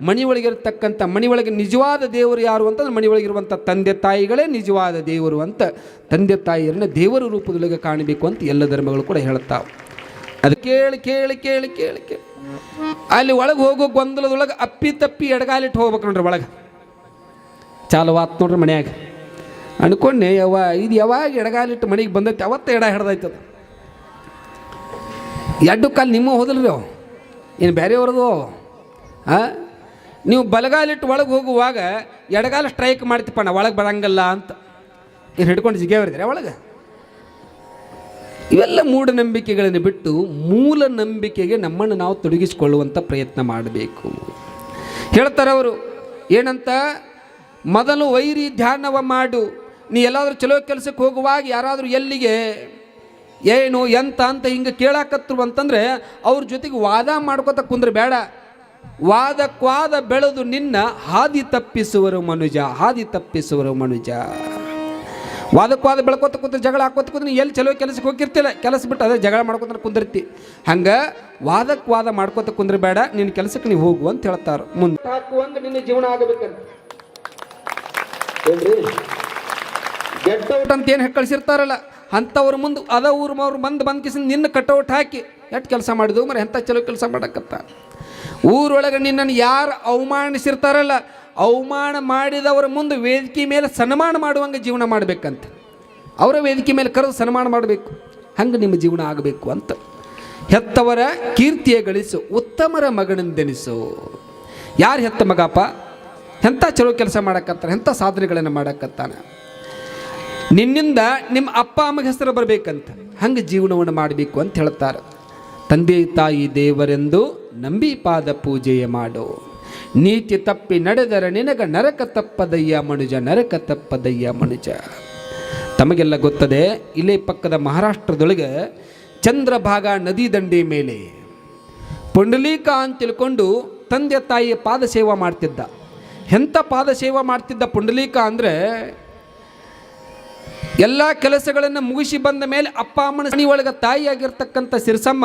ಮನೆ ಒಳಗಿರ್ತಕ್ಕಂಥ ಮನೆ ಒಳಗೆ ನಿಜವಾದ ದೇವರು ಯಾರು ಅಂತಂದ್ರೆ ಮನೆ ಒಳಗಿರುವಂಥ ತಂದೆ ತಾಯಿಗಳೇ ನಿಜವಾದ ದೇವರು ಅಂತ ತಂದೆ ತಾಯಿಯರನ್ನ ದೇವರ ರೂಪದೊಳಗೆ ಕಾಣಬೇಕು ಅಂತ ಎಲ್ಲ ಧರ್ಮಗಳು ಕೂಡ ಹೇಳ್ತಾವೆ ಅದು ಕೇಳಿ ಕೇಳಿ ಕೇಳಿ ಕೇಳಿ ಕೇಳಿ. ಅಲ್ಲಿ ಒಳಗೆ ಹೋಗೋ ಗೊಂದಲದೊಳಗೆ ಅಪ್ಪಿ ತಪ್ಪಿ ಎಡಗಾಲಿಟ್ಟು ಹೋಗ್ಬೇಕು ನೋಡ್ರಿ ಒಳಗೆ. ಚಾಲು ಆತ್ ನೋಡ್ರಿ ಮನ್ಯಾಗ. ಅನ್ಕೊಂಡೆ ಯಾವ ಇದು ಯಾವಾಗ ಎಡಗಾಲಿಟ್ಟು ಮನೆಗೆ ಬಂದೈತೆ, ಅವತ್ತು ಎಡ ಹಿಡ್ದಾಯ್ತದ ಎಡ್ಡು ಕಾಲು ನಿಮ್ಮ ಹೋದಲ್ರಿ ಅವು? ಏನು ಬೇರೆಯವ್ರದು ಹಾಂ ನೀವು ಬಲಗಾಲಿಟ್ಟು ಒಳಗೆ ಹೋಗುವಾಗ ಎಡಗಾಲ ಸ್ಟ್ರೈಕ್ ಮಾಡ್ತಿಪ್ಪ ನಾ, ಒಳಗೆ ಬರಂಗಲ್ಲ ಅಂತ. ಏನು ಹಿಡ್ಕೊಂಡು ಜಿಗೇವರಿದ್ರೆ ಒಳಗೆ? ಇವೆಲ್ಲ ಮೂಢನಂಬಿಕೆಗಳನ್ನು ಬಿಟ್ಟು ಮೂಲ ನಂಬಿಕೆಗೆ ನಮ್ಮನ್ನು ನಾವು ತೊಡಗಿಸಿಕೊಳ್ಳುವಂಥ ಪ್ರಯತ್ನ ಮಾಡಬೇಕು. ಹೇಳ್ತಾರೆ ಅವರು ಏನಂತ? ಮೊದಲು ವೈರಿ ಧ್ಯಾನವ ಮಾಡು. ನೀ ಎಲ್ಲಾದರೂ ಚಲೋ ಕೆಲಸಕ್ಕೆ ಹೋಗುವಾಗ ಯಾರಾದರೂ ಎಲ್ಲಿಗೆ ಏನು, ಎಂತ ಅಂತ ಹಿಂಗೆ ಕೇಳಾಕತ್ರು ಅಂತಂದರೆ ಅವ್ರ ಜೊತೆಗೆ ವಾದ ಮಾಡ್ಕೋತ ಕುಂದ್ರೆ ಬೇಡ. ವಾದಕ್ವಾದ ಬೆಳೆದು ನಿನ್ನ ಹಾದಿ ತಪ್ಪಿಸುವರು ಮನುಜ, ಹಾದಿ ತಪ್ಪಿಸುವರು ಮನುಜ. ವಾದಕ್ವಾದ ಬೆಳ್ಕೊತ ಕೂತ ಜಗಳ ಹಾಕೋತ ಕೂತ ನೀ ಎಲ್ಲಿ ಚಲೋ ಕೆಲಸಕ್ಕೆ ಹೋಗಿರ್ತಿಲ್ಲ ಕೆಲಸ ಬಿಟ್ಟು ಅದೇ ಜಗಳ ಮಾಡ್ಕೊತ ಕುಂದಿರ್ತಿ. ಹಂಗೆ ವಾದಕ್ವಾದ ಮಾಡ್ಕೋತ ಕುಂದ್ರೆ ಬೇಡ, ನಿನ್ನ ಕೆಲಸಕ್ಕೆ ನೀವು ಹೋಗು ಅಂತ ಹೇಳ್ತಾರೆ. ಮುಂದೆ ನಿನ್ನ ಜೀವನ ಆಗಬೇಕಂತ. ಏನ್ರಿ ಗೆಟ್ ಅಂತ ಏನು ಕಳಿಸಿರ್ತಾರಲ್ಲ, ಅಂಥವ್ರ ಮುಂದೆ, ಅದ ಊರು ಅವ್ರು ಬಂದು ಬಂದು ನಿನ್ನ ಕಟೌಟ್ ಹಾಕಿ, ಎಷ್ಟು ಕೆಲಸ ಮಾಡಿದ್ವು ಮರೆ ಎಂಥ ಚಲೋ ಕೆಲಸ ಮಾಡಕತ್ತ? ಊರೊಳಗೆ ನಿನ್ನನ್ನು ಯಾರು ಅವಮಾನಿಸಿರ್ತಾರಲ್ಲ, ಅವಮಾನ ಮಾಡಿದವರ ಮುಂದೆ ವೇದಿಕೆ ಮೇಲೆ ಸನ್ಮಾನ ಮಾಡುವಂಗೆ ಜೀವನ ಮಾಡಬೇಕಂತ. ಅವರ ವೇದಿಕೆ ಮೇಲೆ ಕರೆದು ಸನ್ಮಾನ ಮಾಡಬೇಕು. ಹಂಗೆ ನಿಮ್ಮ ಜೀವನ ಆಗಬೇಕು ಅಂತ. ಹೆತ್ತವರ ಕೀರ್ತಿಯ ಗಳಿಸು, ಉತ್ತಮರ ಮಗನಂದೆನಿಸು. ಯಾರು ಹೆತ್ತ ಮಗಪ್ಪ? ಎಂಥ ಚಲೋ ಕೆಲಸ ಮಾಡಕತ್ತಾನೆ ಎಂಥ ಸಾಧನೆಗಳನ್ನು ಮಾಡಕತ್ತಾನೆ. ನಿನ್ನಿಂದ ನಿಮ್ಮ ಅಪ್ಪ ಅಮ್ಮಗೆ ಹೆಸರು ಬರಬೇಕಂತ, ಹಂಗೆ ಜೀವನವನ್ನು ಮಾಡಬೇಕು ಅಂತ ಹೇಳ್ತಾರೆ. ತಂದೆ, ತಾಯಿ, ದೇವರೆಂದು ನಂಬಿ ಪಾದ ಪೂಜೆಯ ಮಾಡು. ನೀತಿ ತಪ್ಪಿ ನಡೆದರೆ ನಿನಗ ನರಕ ತಪ್ಪದಯ್ಯ ಮನುಜ, ನರಕ ತಪ್ಪದಯ್ಯ ಮನುಜ. ತಮಗೆಲ್ಲ ಗೊತ್ತದೆ, ಇಲ್ಲೇ ಪಕ್ಕದ ಮಹಾರಾಷ್ಟ್ರದೊಳಗೆ ಚಂದ್ರಭಾಗ ನದಿ ದಂಡೆ ಮೇಲೆ. ಪುಂಡಲೀಕ ಅಂತ ತಿಳ್ಕೊಂಡು ತಂದೆ, ತಾಯಿಯ ಪಾದ ಸೇವಾ ಮಾಡ್ತಿದ್ದ. ಎಂಥ ಪಾದ ಸೇವಾ ಮಾಡ್ತಿದ್ದ ಪುಂಡಲೀಕ ಅಂದರೆ ಎಲ್ಲ ಕೆಲಸಗಳನ್ನು ಮುಗಿಸಿ ಬಂದ ಮೇಲೆ ಅಪ್ಪ ಅಮ್ಮನ ಸಣಿ ಒಳಗೆ ತಾಯಿಯಾಗಿರ್ತಕ್ಕಂಥ ಸಿರಿಸಮ್ಮ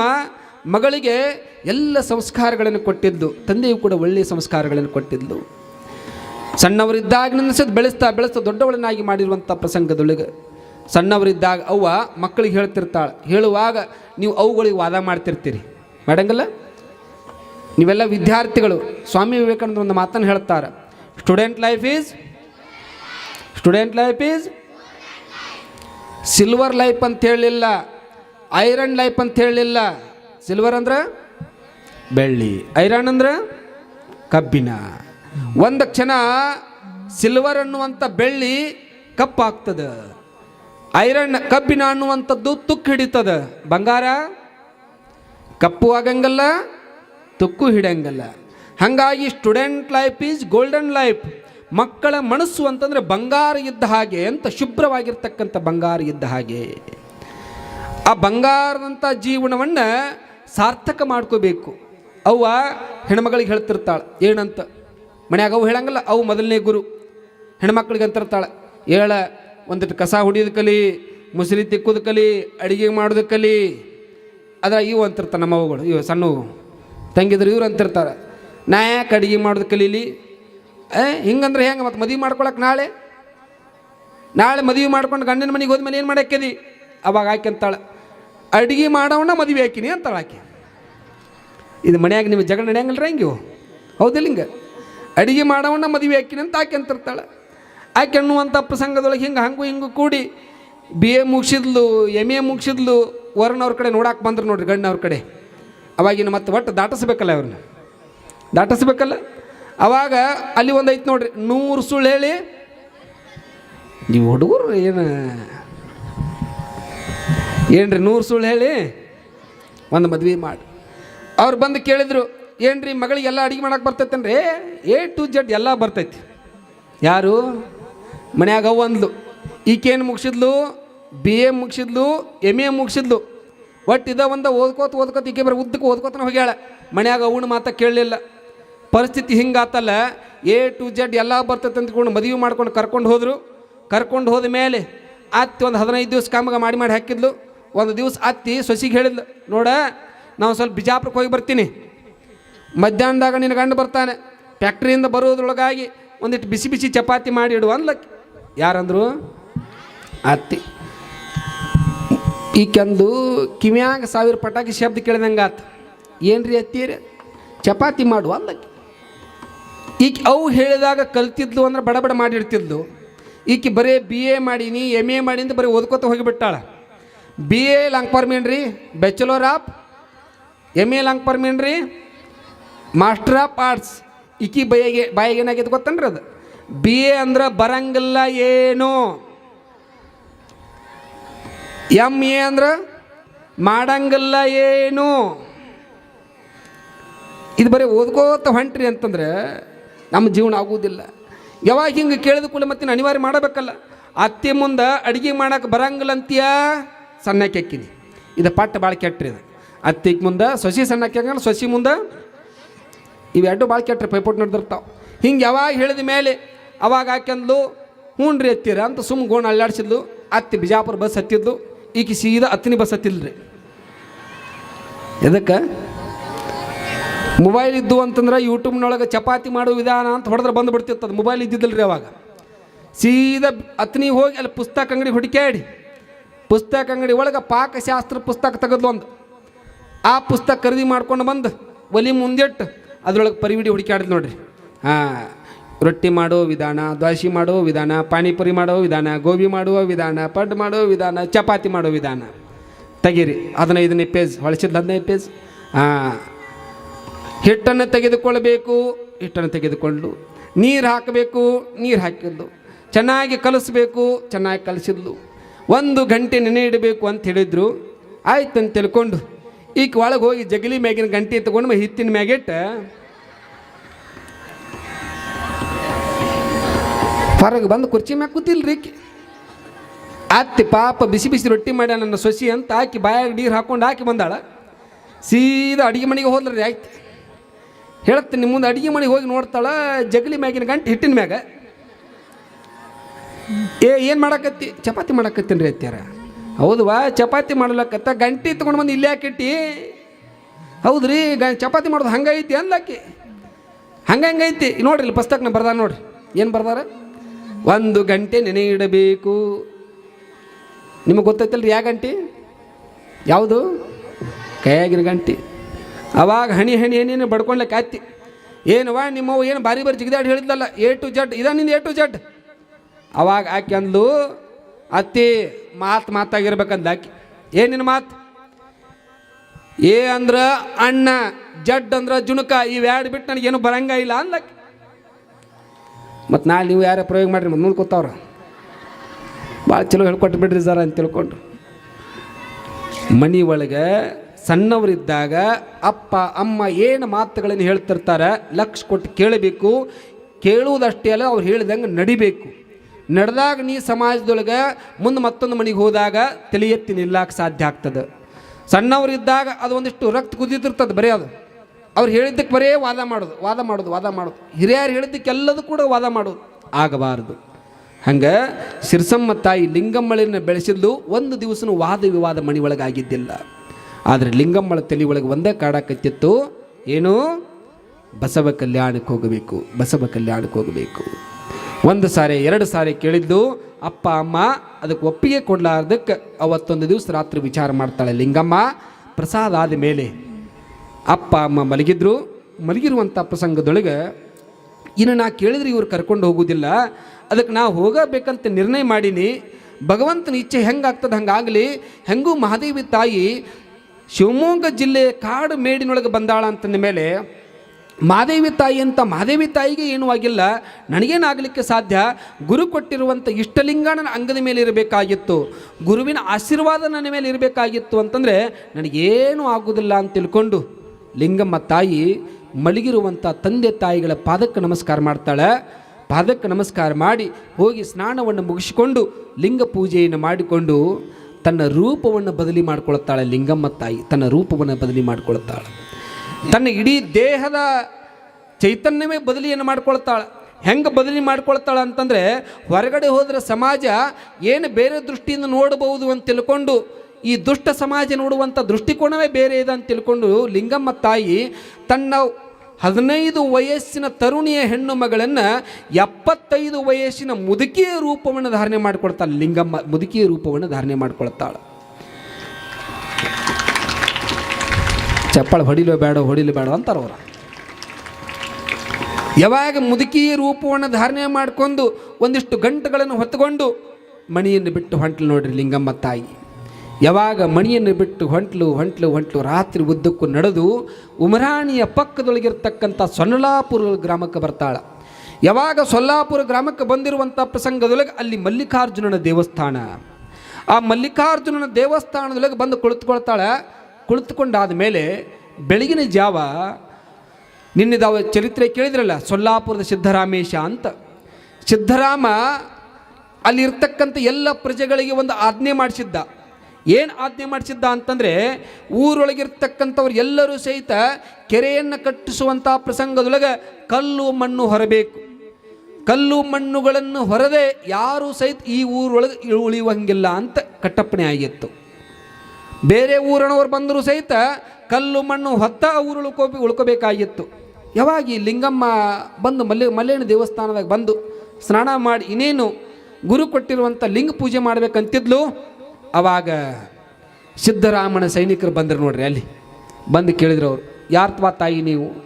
ಮಗಳಿಗೆ ಎಲ್ಲ ಸಂಸ್ಕಾರಗಳನ್ನು ಕೊಟ್ಟಿದ್ದು. ತಂದೆಯು ಕೂಡ ಒಳ್ಳೆಯ ಸಂಸ್ಕಾರಗಳನ್ನು ಕೊಟ್ಟಿದ್ಲು ಸಣ್ಣವರಿದ್ದಾಗ ನೆನೆಸೋದು ಬೆಳೆಸ್ತಾ ಬೆಳೆಸ್ತಾ ದೊಡ್ಡವಳನ್ನಾಗಿ ಮಾಡಿರುವಂಥ ಪ್ರಸಂಗದೊಳಗೆ ಸಣ್ಣವರಿದ್ದಾಗ ಅವ್ವ ಮಕ್ಕಳಿಗೆ ಹೇಳ್ತಿರ್ತಾಳೆ, ಹೇಳುವಾಗ ನೀವು ಅವುಗಳಿಗೆ ವಾದ ಮಾಡ್ತಿರ್ತೀರಿ. ಮೇಡಂಗಲ್ಲ? ನೀವೆಲ್ಲ ವಿದ್ಯಾರ್ಥಿಗಳು. ಸ್ವಾಮಿ ವಿವೇಕಾನಂದ ಒಂದು ಮಾತನ್ನು ಹೇಳ್ತಾರೆ. Student life is student life is silver life ಅಂತ ಹೇಳಲಿಲ್ಲ. ಐರನ್ ಲೈಫ್ ಅಂತ ಹೇಳಲಿಲ್ಲ. ಸಿಲ್ವರ್ ಅಂದ್ರೆ? ಬೆಳ್ಳಿ. ಐರನ್ ಅಂದ್ರೆ? ಕಬ್ಬಿನ. ಒಂದು ಕ್ಷಣ ಸಿಲ್ವರ್ ಅನ್ನುವಂಥ ಬೆಳ್ಳಿ ಕಪ್ಪಾಗ್ತದೆ. ಐರನ್ ಕಬ್ಬಿನ ಅನ್ನುವಂಥದ್ದು ತುಕ್ಕು ಹಿಡಿತದ. ಬಂಗಾರ? ಕಪ್ಪು ಆಗಂಗಲ್ಲ, ತುಕ್ಕು ಹಿಡಂಗಲ್ಲ. ಹಾಗಾಗಿ student life is golden life. ಮಕ್ಕಳ ಮನಸ್ಸು ಅಂತಂದರೆ ಬಂಗಾರ ಇದ್ದ ಹಾಗೆ ಅಂತ ಶುಭ್ರವಾಗಿರ್ತಕ್ಕಂಥ ಬಂಗಾರ ಇದ್ದ ಹಾಗೆ. ಆ ಬಂಗಾರದಂಥ ಜೀವನವನ್ನು ಸಾರ್ಥಕ ಮಾಡ್ಕೋಬೇಕು. ಅವ ಹೆಣ್ಮಗಳಿಗೆ ಹೇಳ್ತಿರ್ತಾಳೆ, ಏನಂತ? ಮನ್ಯಾಗ ಅವು ಹೇಳಂಗಲ್ಲ, ಅವು ಮೊದಲನೇ ಗುರು. ಹೆಣ್ಮಕ್ಳಿಗೆ ಅಂತಿರ್ತಾಳೆ, ಹೇಳ ಒಂದಿಟ್ಟು ಕಸ ಹೊಡಿಯೋದು ಕಲಿ, ಮುಸುರಿ ತಿಕ್ಕೋದು ಕಲಿ, ಅಡುಗೆ ಮಾಡೋದು ಕಲಿ. ಅದ್ರ ಇವು ಅಂತಿರ್ತಾರೆ ನಮ್ಮ ಅವುಗಳು ಇವು ಸಣ್ಣವು ತಂಗಿದ್ರು ಇವ್ರು ಅಂತಿರ್ತಾರೆ. ನಾ ಯಾಕೆ ಅಡುಗೆ ಮಾಡೋದು ಕಲೀಲಿ? ಏ, ಹಿಂಗಂದ್ರೆ ಹೆಂಗೆ ಮತ್ತೆ ಮದುವೆ ಮಾಡ್ಕೊಳಕ್ಕೆ ನಾಳೆ? ನಾಳೆ ಮದುವೆ ಮಾಡ್ಕೊಂಡು ಗಂಡನ ಮನೆಗೆ ಹೋದ್ಮೇಲೆ ಏನು ಮಾಡಾಕ್ಯದಿ? ಅವಾಗ ಆಕೆ ಅಂತಾಳೆ, ಅಡುಗೆ ಮಾಡೋಣ ಮದುವೆ ಹಾಕಿನಿ ಅಂತಾಳೆ ಆಕೆ. ಇದು ಮನೆಯಾಗ ನೀವು ಜಗಳ ನಡೆಯಂಗಿಲ್ಲ ಇವು? ಹೌದಿಲ್ಲ ಹಿಂಗೆ? ಅಡುಗೆ ಮಾಡೋಣ ಮದುವೆ ಹಾಕಿನಿ ಅಂತ ಆಕೆ ಅಂತಿರ್ತಾಳೆ. ಆಕೆ ಅನ್ನುವಂಥ ಪ್ರಸಂಗದೊಳಗೆ ಹಿಂಗೆ ಹಂಗು ಹಿಂಗು ಕೂಡಿ ಬಿ ಎ ಮುಗಿಸಿದ್ಲು, ಎಂ ಎ ಮುಗಿಸಿದ್ಲು ವರ್ಣವ್ರ ಕಡೆ ನೋಡಕ್ಕೆ ಬಂದ್ರು ನೋಡ್ರಿ ಗಂಡನವ್ರ ಕಡೆ. ಅವಾಗಿನ ಮತ್ತೆ ಒಟ್ಟು ದಾಟಿಸ್ಬೇಕಲ್ಲ ಅವ್ರನ್ನ ದಾಟಿಸ್ಬೇಕಲ್ಲ? ಅವಾಗ ಅಲ್ಲಿ ಒಂದು ಐತೆ ನೋಡ್ರಿ, ನೂರು ಸುಳ್ಳು ಹೇಳಿ. ನೀವು ಹುಡುಗರು ಏನು? ಏನ್ರಿ ನೂರು ಸುಳ್ಳು ಹೇಳಿ? ಒಂದು ಮದ್ವೆ ಮಾಡಿ. ಅವ್ರು ಬಂದು ಕೇಳಿದ್ರು, ಏನ್ರಿ ಮಗಳಿಗೆಲ್ಲ ಅಡುಗೆ ಮಾಡಕ್ಕೆ ಬರ್ತೈತೇನ್ರಿ? ಎ ಟು ಜೆಡ್ ಎಲ್ಲ ಬರ್ತೈತಿ. ಯಾರು? ಮನ್ಯಾಗ ಅವ್ವ ಅಂದ್ಲು ಈಕೇನು ಮುಗಿಸಿದ್ಲು? ಬಿ ಎ ಮುಗಿಸಿದ್ಲು ಎಂ ಎ ಮುಗಿಸಿದ್ಲು. ಒಟ್ಟು ಇದ ಒಂದು ಓದ್ಕೋತ ಓದ್ಕೋತ ಈಕೆ ಬರೀ ಉದ್ದಕ್ಕೆ ಓದ್ಕೋತನ ಹೋಗ್ಯಾಳ. ಮನ್ಯಾಗ ಅವನ ಮಾತಾ ಕೇಳಲಿಲ್ಲ. ಪರಿಸ್ಥಿತಿ ಹಿಂಗಾತಲ್ಲ. ಎ ಟು ಜೆಡ್ ಎಲ್ಲ ಬರ್ತೈತೆ ಅಂತಕೊಂಡು ಮದುವೆ ಮಾಡ್ಕೊಂಡು ಕರ್ಕೊಂಡು ಹೋದರು. ಕರ್ಕೊಂಡು ಹೋದ ಮೇಲೆ ಅತ್ತಿ ಒಂದು ಹದಿನೈದು ದಿವಸ ಕಾಮಗ ಮಾಡಿ ಮಾಡಿ ಹಾಕಿದ್ಲು. ಒಂದು ದಿವಸ ಅತ್ತಿ ಸೊಸಿಗೆ ಹೇಳಿದ್ಲು, ನೋಡ, ನಾವು ಸ್ವಲ್ಪ ಬಿಜಾಪುರಕ್ಕೆ ಹೋಗಿ ಬರ್ತೀನಿ. ಮಧ್ಯಾಹ್ನದಾಗ ನಿನ್ನ ಗಂಡು ಬರ್ತಾನೆ. ಫ್ಯಾಕ್ಟ್ರಿಯಿಂದ ಬರೋದ್ರೊಳಗಾಗಿ ಒಂದಿಟ್ಟು ಬಿಸಿ ಬಿಸಿ ಚಪಾತಿ ಮಾಡಿ ಇಡು ಅನ್ಲಕ್ಕೆ ಯಾರಂದ್ರು? ಅತ್ತಿ. ಈಕೆಂದು ಕಿವ್ಯಾಗ ಸಾವಿರ ಪಟಾಕಿ ಶಬ್ದ ಕೇಳಿದಂಗೆ ಆತು ಏನ್ರಿ ಅತ್ತೀರಿ ಚಪಾತಿ ಮಾಡು ಅಲ್ಲಕ್ಕೆ ಈಕೆ ಅವು ಹೇಳಿದಾಗ ಕಲ್ತಿದ್ಲು ಅಂದ್ರೆ ಬಡಬಡ ಮಾಡಿರ್ತಿದ್ಲು. ಈಕೆ ಬರೀ ಬಿ ಎ ಮಾಡೀನಿ ಎಂ ಎ ಮಾಡಿ ಅಂತ ಬರೀ ಓದ್ಕೋತ ಹೋಗಿಬಿಟ್ಟಾಳ. ಬಿ ಎ ಲಾಂಗ್ ಪರ್ಮೇನ್ರಿ ರೀ bachelor of M A long permanently ರೀ ಮಾಸ್ಟರ್ ಆಫ್ ಆರ್ಟ್ಸ್ ಈಕಿ ಬೈಗೆ, ಬಾಯಿಗೆ ಏನಾಗೈತೆ ಗೊತ್ತನ್ರಿ ಅದು? ಬಿ ಎ ಅಂದ್ರೆ ಬರಂಗಿಲ್ಲ ಏನು. ಎಂ ಎ ಅಂದ್ರೆ ಮಾಡಂಗಿಲ್ಲ ಏನು. ಇದು ಬರೀ ಓದ್ಕೋತ ಹೊಂಟ್ರಿ ಅಂತಂದ್ರೆ ನಮ್ಮ ಜೀವನ ಆಗುವುದಿಲ್ಲ. ಯಾವಾಗ ಹಿಂಗೆ ಕೇಳಿದ ಕೂಡ ಮತ್ತೆ ಅನಿವಾರ್ಯ ಮಾಡಬೇಕಲ್ಲ. ಅತ್ತೆ ಮುಂದೆ ಅಡುಗೆ ಮಾಡಕ್ಕೆ ಬರಂಗಿಲ್ಲ ಅಂತೀಯ ಸಣ್ಣಕ್ಕೆ ಹಾಕಿನಿ ಇದು ಪಟ್ಟ ಭಾಳ ಕೆಟ್ಟರಿ ಇದು. ಅತ್ತಿಗೆ ಮುಂದೆ ಸೊಸಿ ಸಣ್ಣಕ್ಕೆ ಸೊಸಿ ಮುಂದೆ ಇವೆರಡು ಭಾಳ ಕೆಟ್ಟ ಪೈಪೋಟ್ ನಡೆದಿರ್ತಾವೆ. ಹಿಂಗೆ ಯಾವಾಗ ಹೇಳಿದ ಮೇಲೆ ಅವಾಗ ಹಾಕ್ಯಂದ್ಲು ಹ್ಞೂ ರೀ ಎತ್ತೀರ ಅಂತ ಸುಮ್ಮ ಗೋಣ ಅಲ್ಲಾಡ್ಸಿದ್ಲು. ಅತ್ತಿ ಬಿಜಾಪುರ ಬಸ್ ಹತ್ತಿದ್ಲು. ಈಕಿ ಸೀದಾ ಹತ್ತನೇ ಬಸ್ ಹತ್ತಿಲ್ರಿ. ಎದಕ್ಕೆ? ಮೊಬೈಲ್ ಇದ್ದು ಅಂತಂದ್ರೆ ಯೂಟ್ಯೂಬ್ನೊಳಗೆ ಚಪಾತಿ ಮಾಡೋ ವಿಧಾನ ಅಂತ ಹೊಡೆದ್ರೆ ಬಂದು ಬಿಡ್ತಿತ್ತು ಮೊಬೈಲ್ ಇದ್ದಿದ್ದಿಲ್ಲ ರೀ ಅವಾಗ. ಸೀದಾ ಅತ್ನಿ ಹೋಗಿ ಅಲ್ಲಿ ಪುಸ್ತಕ ಅಂಗಡಿ ಹುಡುಕ್ಯಾಡಿ. ಪುಸ್ತಕ ಅಂಗಡಿ ಒಳಗೆ ಪಾಕಶಾಸ್ತ್ರ ಪುಸ್ತಕ ತೆಗೆದ್ಲು ಒಂದು. ಆ ಪುಸ್ತಕ ಖರೀದಿ ಮಾಡ್ಕೊಂಡು ಬಂದು ಒಲಿ ಮುಂದಿಟ್ಟು ಅದ್ರೊಳಗೆ ಪರಿವಿಡಿ ಹುಡುಕ್ಯಾಡಿದ್ ನೋಡ್ರಿ. ಹಾಂ, ರೊಟ್ಟಿ ಮಾಡೋ ವಿಧಾನ, ದ್ವಾಸಿ ಮಾಡೋ ವಿಧಾನ, ಪಾನಿಪುರಿ ಮಾಡೋ ವಿಧಾನ, ಗೋಬಿ ಮಾಡುವ ವಿಧಾನ ಪಡ್ಡು ಮಾಡೋ ವಿಧಾನ, ಚಪಾತಿ ಮಾಡೋ ವಿಧಾನ. ತೆಗೀರಿ. ಹದಿನೈದನೇ ಪೇಜ್ ಹೊಳಸಿದ್ದು ಹದಿನೈದು ಪೇಜ್ ಹಾಂ ಹಿಟ್ಟನ್ನು ತೆಗೆದುಕೊಳ್ಳಬೇಕು, ಹಿಟ್ಟನ್ನು ತೆಗೆದುಕೊಂಡು ನೀರು ಹಾಕಬೇಕು, ನೀರು ಹಾಕಿದ್ಲು ಚೆನ್ನಾಗಿ ಕಲಿಸ್ಬೇಕು, ಚೆನ್ನಾಗಿ ಕಲಿಸಿದ್ಲು. ಒಂದು ಗಂಟೆ ನೆನೆ ಇಡಬೇಕು ಅಂತ ಹೇಳಿದ್ರು. ಆಯ್ತು ಅಂತ ತಿಳ್ಕೊಂಡು ಈಗ ಒಳಗೆ ಹೋಗಿ ಜಗಲಿ ಮ್ಯಾಗಿನ ಗಂಟೆ ತಗೊಂಡು ಹಿತ್ತಿನ ಮ್ಯಾಗೆಟ್ಟ ಹೊರಗೆ ಬಂದು ಕುರ್ಚಿ ಮ್ಯಾಗ ಕೂತಿಲ್ರಿ ಅತ್ತಿ ಪಾಪ ಬಿಸಿ ಬಿಸಿ ರೊಟ್ಟಿ ಮಾಡ್ಯ ನನ್ನ ಸೊಸಿ ಅಂತ ಹಾಕಿ ಬಾಯಾಗ ನೀರು ಹಾಕೊಂಡು ಹಾಕಿ ಬಂದಾಳ. ಸೀದಾ ಅಡುಗೆ ಮನೆಗೆ ಹೋದ್ರಿ ಆಯ್ತು. ಹೇಳತ್ತೆ ನಿಮ್ಮ ಮುಂದೆ ಅಡಿಗೆ ಮನೆಗೆ ಹೋಗಿ ನೋಡ್ತಾಳೆ, ಜಗಲಿ ಮ್ಯಾಗಿನ ಗಂಟು ಹಿಟ್ಟಿನ ಮ್ಯಾಗ. ಏ, ಏನು ಮಾಡಾಕತ್ತಿ? ಚಪಾತಿ ಮಾಡಾಕತ್ತೀನಿ ರೀ ಅತ್ಯಾರ ಹೌದವಾ? ಚಪಾತಿ ಮಾಡ್ಲಕತ್ತ, ಗಂಟೆ ತೊಗೊಂಡು ಬಂದು ಇಲ್ಲೇ ಹಾಕಿಟ್ಟಿ. ಹೌದ್ರಿ, ಗ, ಚಪಾತಿ ಮಾಡೋದು ಹಂಗೈತಿ ಅಂದಾಕಿ ಹಂಗೆ ಹಂಗೈತಿ ನೋಡ್ರಿ, ಇಲ್ಲಿ ಪುಸ್ತಕನ ಬರ್ದಾರ ನೋಡ್ರಿ. ಏನು ಬರ್ದಾರ? ಒಂದು ಗಂಟೆ ನೆನೆ ಇಡಬೇಕು ನಿಮಗೆ ಗೊತ್ತೈತಲ್ರಿ ಯಾವ ಗಂಟೆ? ಯಾವುದು? ಕೈಯಾಗಿನ ಗಂಟೆ. ಅವಾಗ ಹಣಿ ಹಣಿ ಹಣಿನ ಬಡ್ಕೊಳ್ಲಿಕ್ಕೆ ಆಯ್ತಿ. ಏನವ್ವ ನಿಮ್ಮವು ಏನು ಬಾರಿ ಬಾರಿ ಜಿಗಿದಾಡಿ ಹೇಳಿದ್ಲಲ್ಲ ಎ ಟು ಜಡ್ ನಿಂದು ಎ ಟು ಜಡ್ ಅವಾಗ ಆಕೆ ಅಂದ್ಲು, ಅತ್ತಿ, ಮಾತು ಮಾತಾಗಿರ್ಬೇಕಂದ ಆಕೆ. ಏನಿನ ಮಾತು? ಏ ಅಂದ್ರೆ ಅಣ್ಣ, ಜಡ್ ಅಂದ್ರೆ ಜುಣುಕ ಇವ್ಯಾಡ್ ಬಿಟ್ಟು ನನಗೇನು ಬರಂಗ ಇಲ್ಲ ಅಂದ್ಲಕ್ಕೆ ಮತ್ತು ನಾಳೆ ನೀವು ಯಾರೇ ಪ್ರಯೋಗ ಮಾಡ್ರಿ ಮತ್ತೆ ಮುಂದೆ ಕೂತವ್ರ ಭಾಳ ಚಲೋ ಹೇಳ್ಕೊಟ್ಟು ಬಿಡ್ರಿ ಸರ್ ಅಂತ ತಿಳ್ಕೊಂಡು ಮನೆ ಒಳಗೆ ಸಣ್ಣವರಿದ್ದಾಗ ಅಪ್ಪ, ಅಮ್ಮ ಏನು ಮಾತುಗಳನ್ನು ಹೇಳ್ತಿರ್ತಾರೆ, ಲಕ್ಷ ಕೊಟ್ಟು ಕೇಳಬೇಕು. ಕೇಳುವುದಷ್ಟೇ ಅಲ್ಲ, ಅವ್ರು ಹೇಳಿದಂಗೆ ನಡಿಬೇಕು. ನಡೆದಾಗ ನೀ ಸಮಾಜದೊಳಗೆ ಮುಂದೆ ಮತ್ತೊಂದು ಮನೆಗೆ ಹೋದಾಗ ತಲೆ ಎತ್ತಿ ನಿಲ್ಲಕ್ಕೆ ಸಾಧ್ಯ ಆಗ್ತದೆ. ಸಣ್ಣವರಿದ್ದಾಗ ಅದು ಒಂದಿಷ್ಟು ರಕ್ತ ಕುದಿತಿರ್ತದೆ ಬರೀ ಅದು. ಅವ್ರು ಹೇಳಿದ್ದಕ್ಕೆ ಬರೇ ವಾದ ಮಾಡೋದು ವಾದ ಮಾಡೋದು ವಾದ ಮಾಡೋದು. ಹಿರಿಯರು ಹೇಳಿದ್ದಕ್ಕೆಲ್ಲದೂ ಕೂಡ ವಾದ ಮಾಡೋದು. ಆಗಬಾರದು. ಹಂಗೆ ಸಿರ್ಸಮ್ಮ ತಾಯಿ ಲಿಂಗಮ್ಮಳಿನ ಬೆಳೆಸಿದ್ದು ಒಂದು ದಿವಸನೂ ವಾದ ವಿವಾದ ಮಣಿ ಒಳಗೆ ಆಗಿದ್ದಿಲ್ಲ ಆದರೆ ಲಿಂಗಮ್ಮಳ ತಲೆ ಒಳಗೆ ಒಂದೇ ಕಾಡಾಕತ್ತಿತ್ತು. ಏನು? ಬಸವ ಕಲ್ಯಾಣಕ್ಕೆ ಹೋಗಬೇಕು, ಬಸವ ಕಲ್ಯಾಣಕ್ಕೆ ಹೋಗಬೇಕು. ಒಂದು ಸಾರಿ, ಎರಡು ಸಾರಿ ಕೇಳಿದ್ದು, ಅಪ್ಪ, ಅಮ್ಮ, ಅದಕ್ಕೆ ಒಪ್ಪಿಗೆ ಕೊಡಲಾರ್ದಕ್ಕೆ ಅವತ್ತೊಂದು ದಿವಸ ರಾತ್ರಿ ವಿಚಾರ ಮಾಡ್ತಾಳೆ ಲಿಂಗಮ್ಮ. ಪ್ರಸಾದ ಆದ ಮೇಲೆ ಅಪ್ಪ, ಅಮ್ಮ ಮಲಗಿದ್ರು. ಮಲಗಿರುವಂಥ ಪ್ರಸಂಗದೊಳಗೆ, ಇನ್ನು ನಾ ಕೇಳಿದ್ರೆ ಇವ್ರು ಕರ್ಕೊಂಡು ಹೋಗೋದಿಲ್ಲ. ಅದಕ್ಕೆ ನಾ ಹೋಗಬೇಕಂತ ನಿರ್ಣಯ ಮಾಡೀನಿ. ಭಗವಂತನ ಇಚ್ಛೆ ಹೆಂಗಾಗ್ತದೆ ಹಂಗಾಗಲಿ. ಹೆಂಗೂ ಮಹಾದೇವಿ ತಾಯಿ ಶಿವಮೊಗ್ಗ ಜಿಲ್ಲೆ ಕಾಡು ಮೇಡಿನೊಳಗೆ ಬಂದಾಳ ಅಂತಂದ ಮೇಲೆ, ಮಾದೇವಿ ತಾಯಿ ಅಂತ, ಮಾದೇವಿ ತಾಯಿಗೆ ಏನೂ ಆಗಿಲ್ಲ. ನನಗೇನಾಗಲಿಕ್ಕೆ ಸಾಧ್ಯ? ಗುರು ಕೊಟ್ಟಿರುವಂಥ ಇಷ್ಟಲಿಂಗ ನನ್ನ ಅಂಗದ ಮೇಲೆ ಇರಬೇಕಾಗಿತ್ತು. ಗುರುವಿನ ಆಶೀರ್ವಾದ ನನ್ನ ಮೇಲೆ ಇರಬೇಕಾಗಿತ್ತು ಅಂತಂದರೆ, ನನಗೇನೂ ಆಗೋದಿಲ್ಲ ಅಂತ ತಿಳ್ಕೊಂಡು ಲಿಂಗಮ್ಮ ತಾಯಿ ಮಲಗಿರುವಂಥ ತಂದೆ ತಾಯಿಗಳ ಪಾದಕ್ಕೆ ನಮಸ್ಕಾರ ಮಾಡ್ತಾಳೆ. ಪಾದಕ್ಕೆ ನಮಸ್ಕಾರ ಮಾಡಿ ಹೋಗಿ ಸ್ನಾನವನ್ನು ಮುಗಿಸಿಕೊಂಡು ಲಿಂಗ ಪೂಜೆಯನ್ನು ಮಾಡಿಕೊಂಡು ತನ್ನ ರೂಪವನ್ನು ಬದಲಿ ಮಾಡಿಕೊಳ್ಳುತ್ತಾಳೆ ಲಿಂಗಮ್ಮ ತಾಯಿ, ತನ್ನ ರೂಪವನ್ನು ಬದಲಿ ಮಾಡಿಕೊಳ್ಳುತ್ತಾಳೆ ತನ್ನ ಇಡೀ ದೇಹದ ಚೈತನ್ಯವೇ ಬದಲಿಯನ್ನು ಮಾಡ್ಕೊಳ್ತಾಳೆ. ಹೆಂಗೆ ಬದಲಿ ಮಾಡ್ಕೊಳ್ತಾಳೆ ಅಂತಂದರೆ, ಹೊರಗಡೆ ಹೋದರೆ ಸಮಾಜ ಏನು ಬೇರೆ ದೃಷ್ಟಿಯಿಂದ ನೋಡಬಹುದು ಅಂತ ತಿಳ್ಕೊಂಡು, ಈ ದುಷ್ಟ ಸಮಾಜ ನೋಡುವಂಥ ದೃಷ್ಟಿಕೋನವೇ ಬೇರೆ ಇದೆ ಅಂತ ತಿಳ್ಕೊಂಡು ಲಿಂಗಮ್ಮ ತಾಯಿ ತನ್ನ ಹದಿನೈದು ವಯಸ್ಸಿನ ತರುಣಿಯ ಹೆಣ್ಣು ಮಗಳನ್ನು ಎಪ್ಪತ್ತೈದು ವಯಸ್ಸಿನ ಮುದುಕಿಯ ರೂಪವನ್ನು ಧಾರಣೆ ಮಾಡಿಕೊಳ್ತಾಳೆ. ಲಿಂಗಮ್ಮ ಮುದುಕಿಯ ರೂಪವನ್ನು ಧಾರಣೆ ಮಾಡಿಕೊಳ್ತಾಳೆ. ಚಪ್ಪಳ ಹೊಡಿಲೋ ಬೇಡ ಹೊಡಿಲೋ ಬೇಡ ಅಂತಾರೆ ಅವರು. ಯಾವಾಗ ಮುದುಕಿಯ ರೂಪವನ್ನು ಧಾರಣೆ ಮಾಡಿಕೊಂಡು ಒಂದಿಷ್ಟು ಗಂಟುಗಳನ್ನು ಹೊತ್ತುಕೊಂಡು ಮಣಿಯನ್ನು ಬಿಟ್ಟು ಹೊಂಟ್ಲು ನೋಡ್ರಿ ಲಿಂಗಮ್ಮ ತಾಯಿ. ಯಾವಾಗ ಮಣಿಯನ್ನು ಬಿಟ್ಟು ಹೊಂಟ್ಲು ಹೊಂಟ್ಲು ಹೊಂಟ್ಲು, ರಾತ್ರಿ ಉದ್ದಕ್ಕೂ ನಡೆದು ಉಮರಾಣಿಯ ಪಕ್ಕದೊಳಗಿರ್ತಕ್ಕಂಥ ಸೊನ್ನಲಾಪುರ ಗ್ರಾಮಕ್ಕೆ ಬರ್ತಾಳ. ಯಾವಾಗ ಸೊಲ್ಲಾಪುರ ಗ್ರಾಮಕ್ಕೆ ಬಂದಿರುವಂಥ ಪ್ರಸಂಗದೊಳಗೆ ಅಲ್ಲಿ ಮಲ್ಲಿಕಾರ್ಜುನನ ದೇವಸ್ಥಾನ. ಆ ಮಲ್ಲಿಕಾರ್ಜುನನ ದೇವಸ್ಥಾನದೊಳಗೆ ಬಂದು ಕುಳಿತುಕೊಳ್ತಾಳೆ. ಕುಳಿತುಕೊಂಡಾದ ಮೇಲೆ ಬೆಳಗಿನ ಜಾವ ನಿನ್ನೆದಾವ ಚರಿತ್ರೆ ಕೇಳಿದ್ರಲ್ಲ, ಸೊಲ್ಲಾಪುರದ ಸಿದ್ದರಾಮೇಶ ಅಂತ. ಸಿದ್ದರಾಮ ಅಲ್ಲಿರ್ತಕ್ಕಂಥ ಎಲ್ಲ ಪ್ರಜೆಗಳಿಗೆ ಒಂದು ಆಜ್ಞೆ ಮಾಡಿಸಿದ್ದ. ಏನು ಆಜ್ಞೆ ಮಾಡಿಸಿದ್ದ ಅಂತಂದರೆ ಊರೊಳಗಿರ್ತಕ್ಕಂಥವ್ರು ಎಲ್ಲರೂ ಸಹಿತ ಕೆರೆಯನ್ನು ಕಟ್ಟಿಸುವಂಥ ಪ್ರಸಂಗದೊಳಗೆ ಕಲ್ಲು ಮಣ್ಣು ಹೊರಬೇಕು. ಕಲ್ಲು ಮಣ್ಣುಗಳನ್ನು ಹೊರದೆ ಯಾರೂ ಸಹಿತ ಈ ಊರೊಳಗೆ ಉಳಿಯುವಂಗಿಲ್ಲ ಅಂತ ಕಟ್ಟಪ್ಪಣೆ ಆಗಿತ್ತು. ಬೇರೆ ಊರನವರು ಬಂದರೂ ಸಹಿತ ಕಲ್ಲು ಮಣ್ಣು ಹೊತ್ತ ಊರು ಉಳ್ಕೋ ಉಳ್ಕೋಬೇಕಾಗಿತ್ತು. ಯಾವಾಗ ಲಿಂಗಮ್ಮ ಬಂದು ಮಲ್ಲೆ ಮಲ್ಲೇನ ದೇವಸ್ಥಾನದಾಗ ಬಂದು ಸ್ನಾನ ಮಾಡಿ ಇನ್ನೇನು ಗುರು ಕೊಟ್ಟಿರುವಂಥ ಲಿಂಗ ಪೂಜೆ ಮಾಡ್ಬೇಕಂತಿದ್ಲು? ಅವಾಗ ಸಿದ್ದರಾಮನ ಸೈನಿಕರು ಬಂದರು ನೋಡ್ರಿ ಅಲ್ಲಿ. ಬಂದು ಕೇಳಿದ್ರು ಅವರು ಯಾರ್ತವಾ ತಾಯಿ ನೀವು?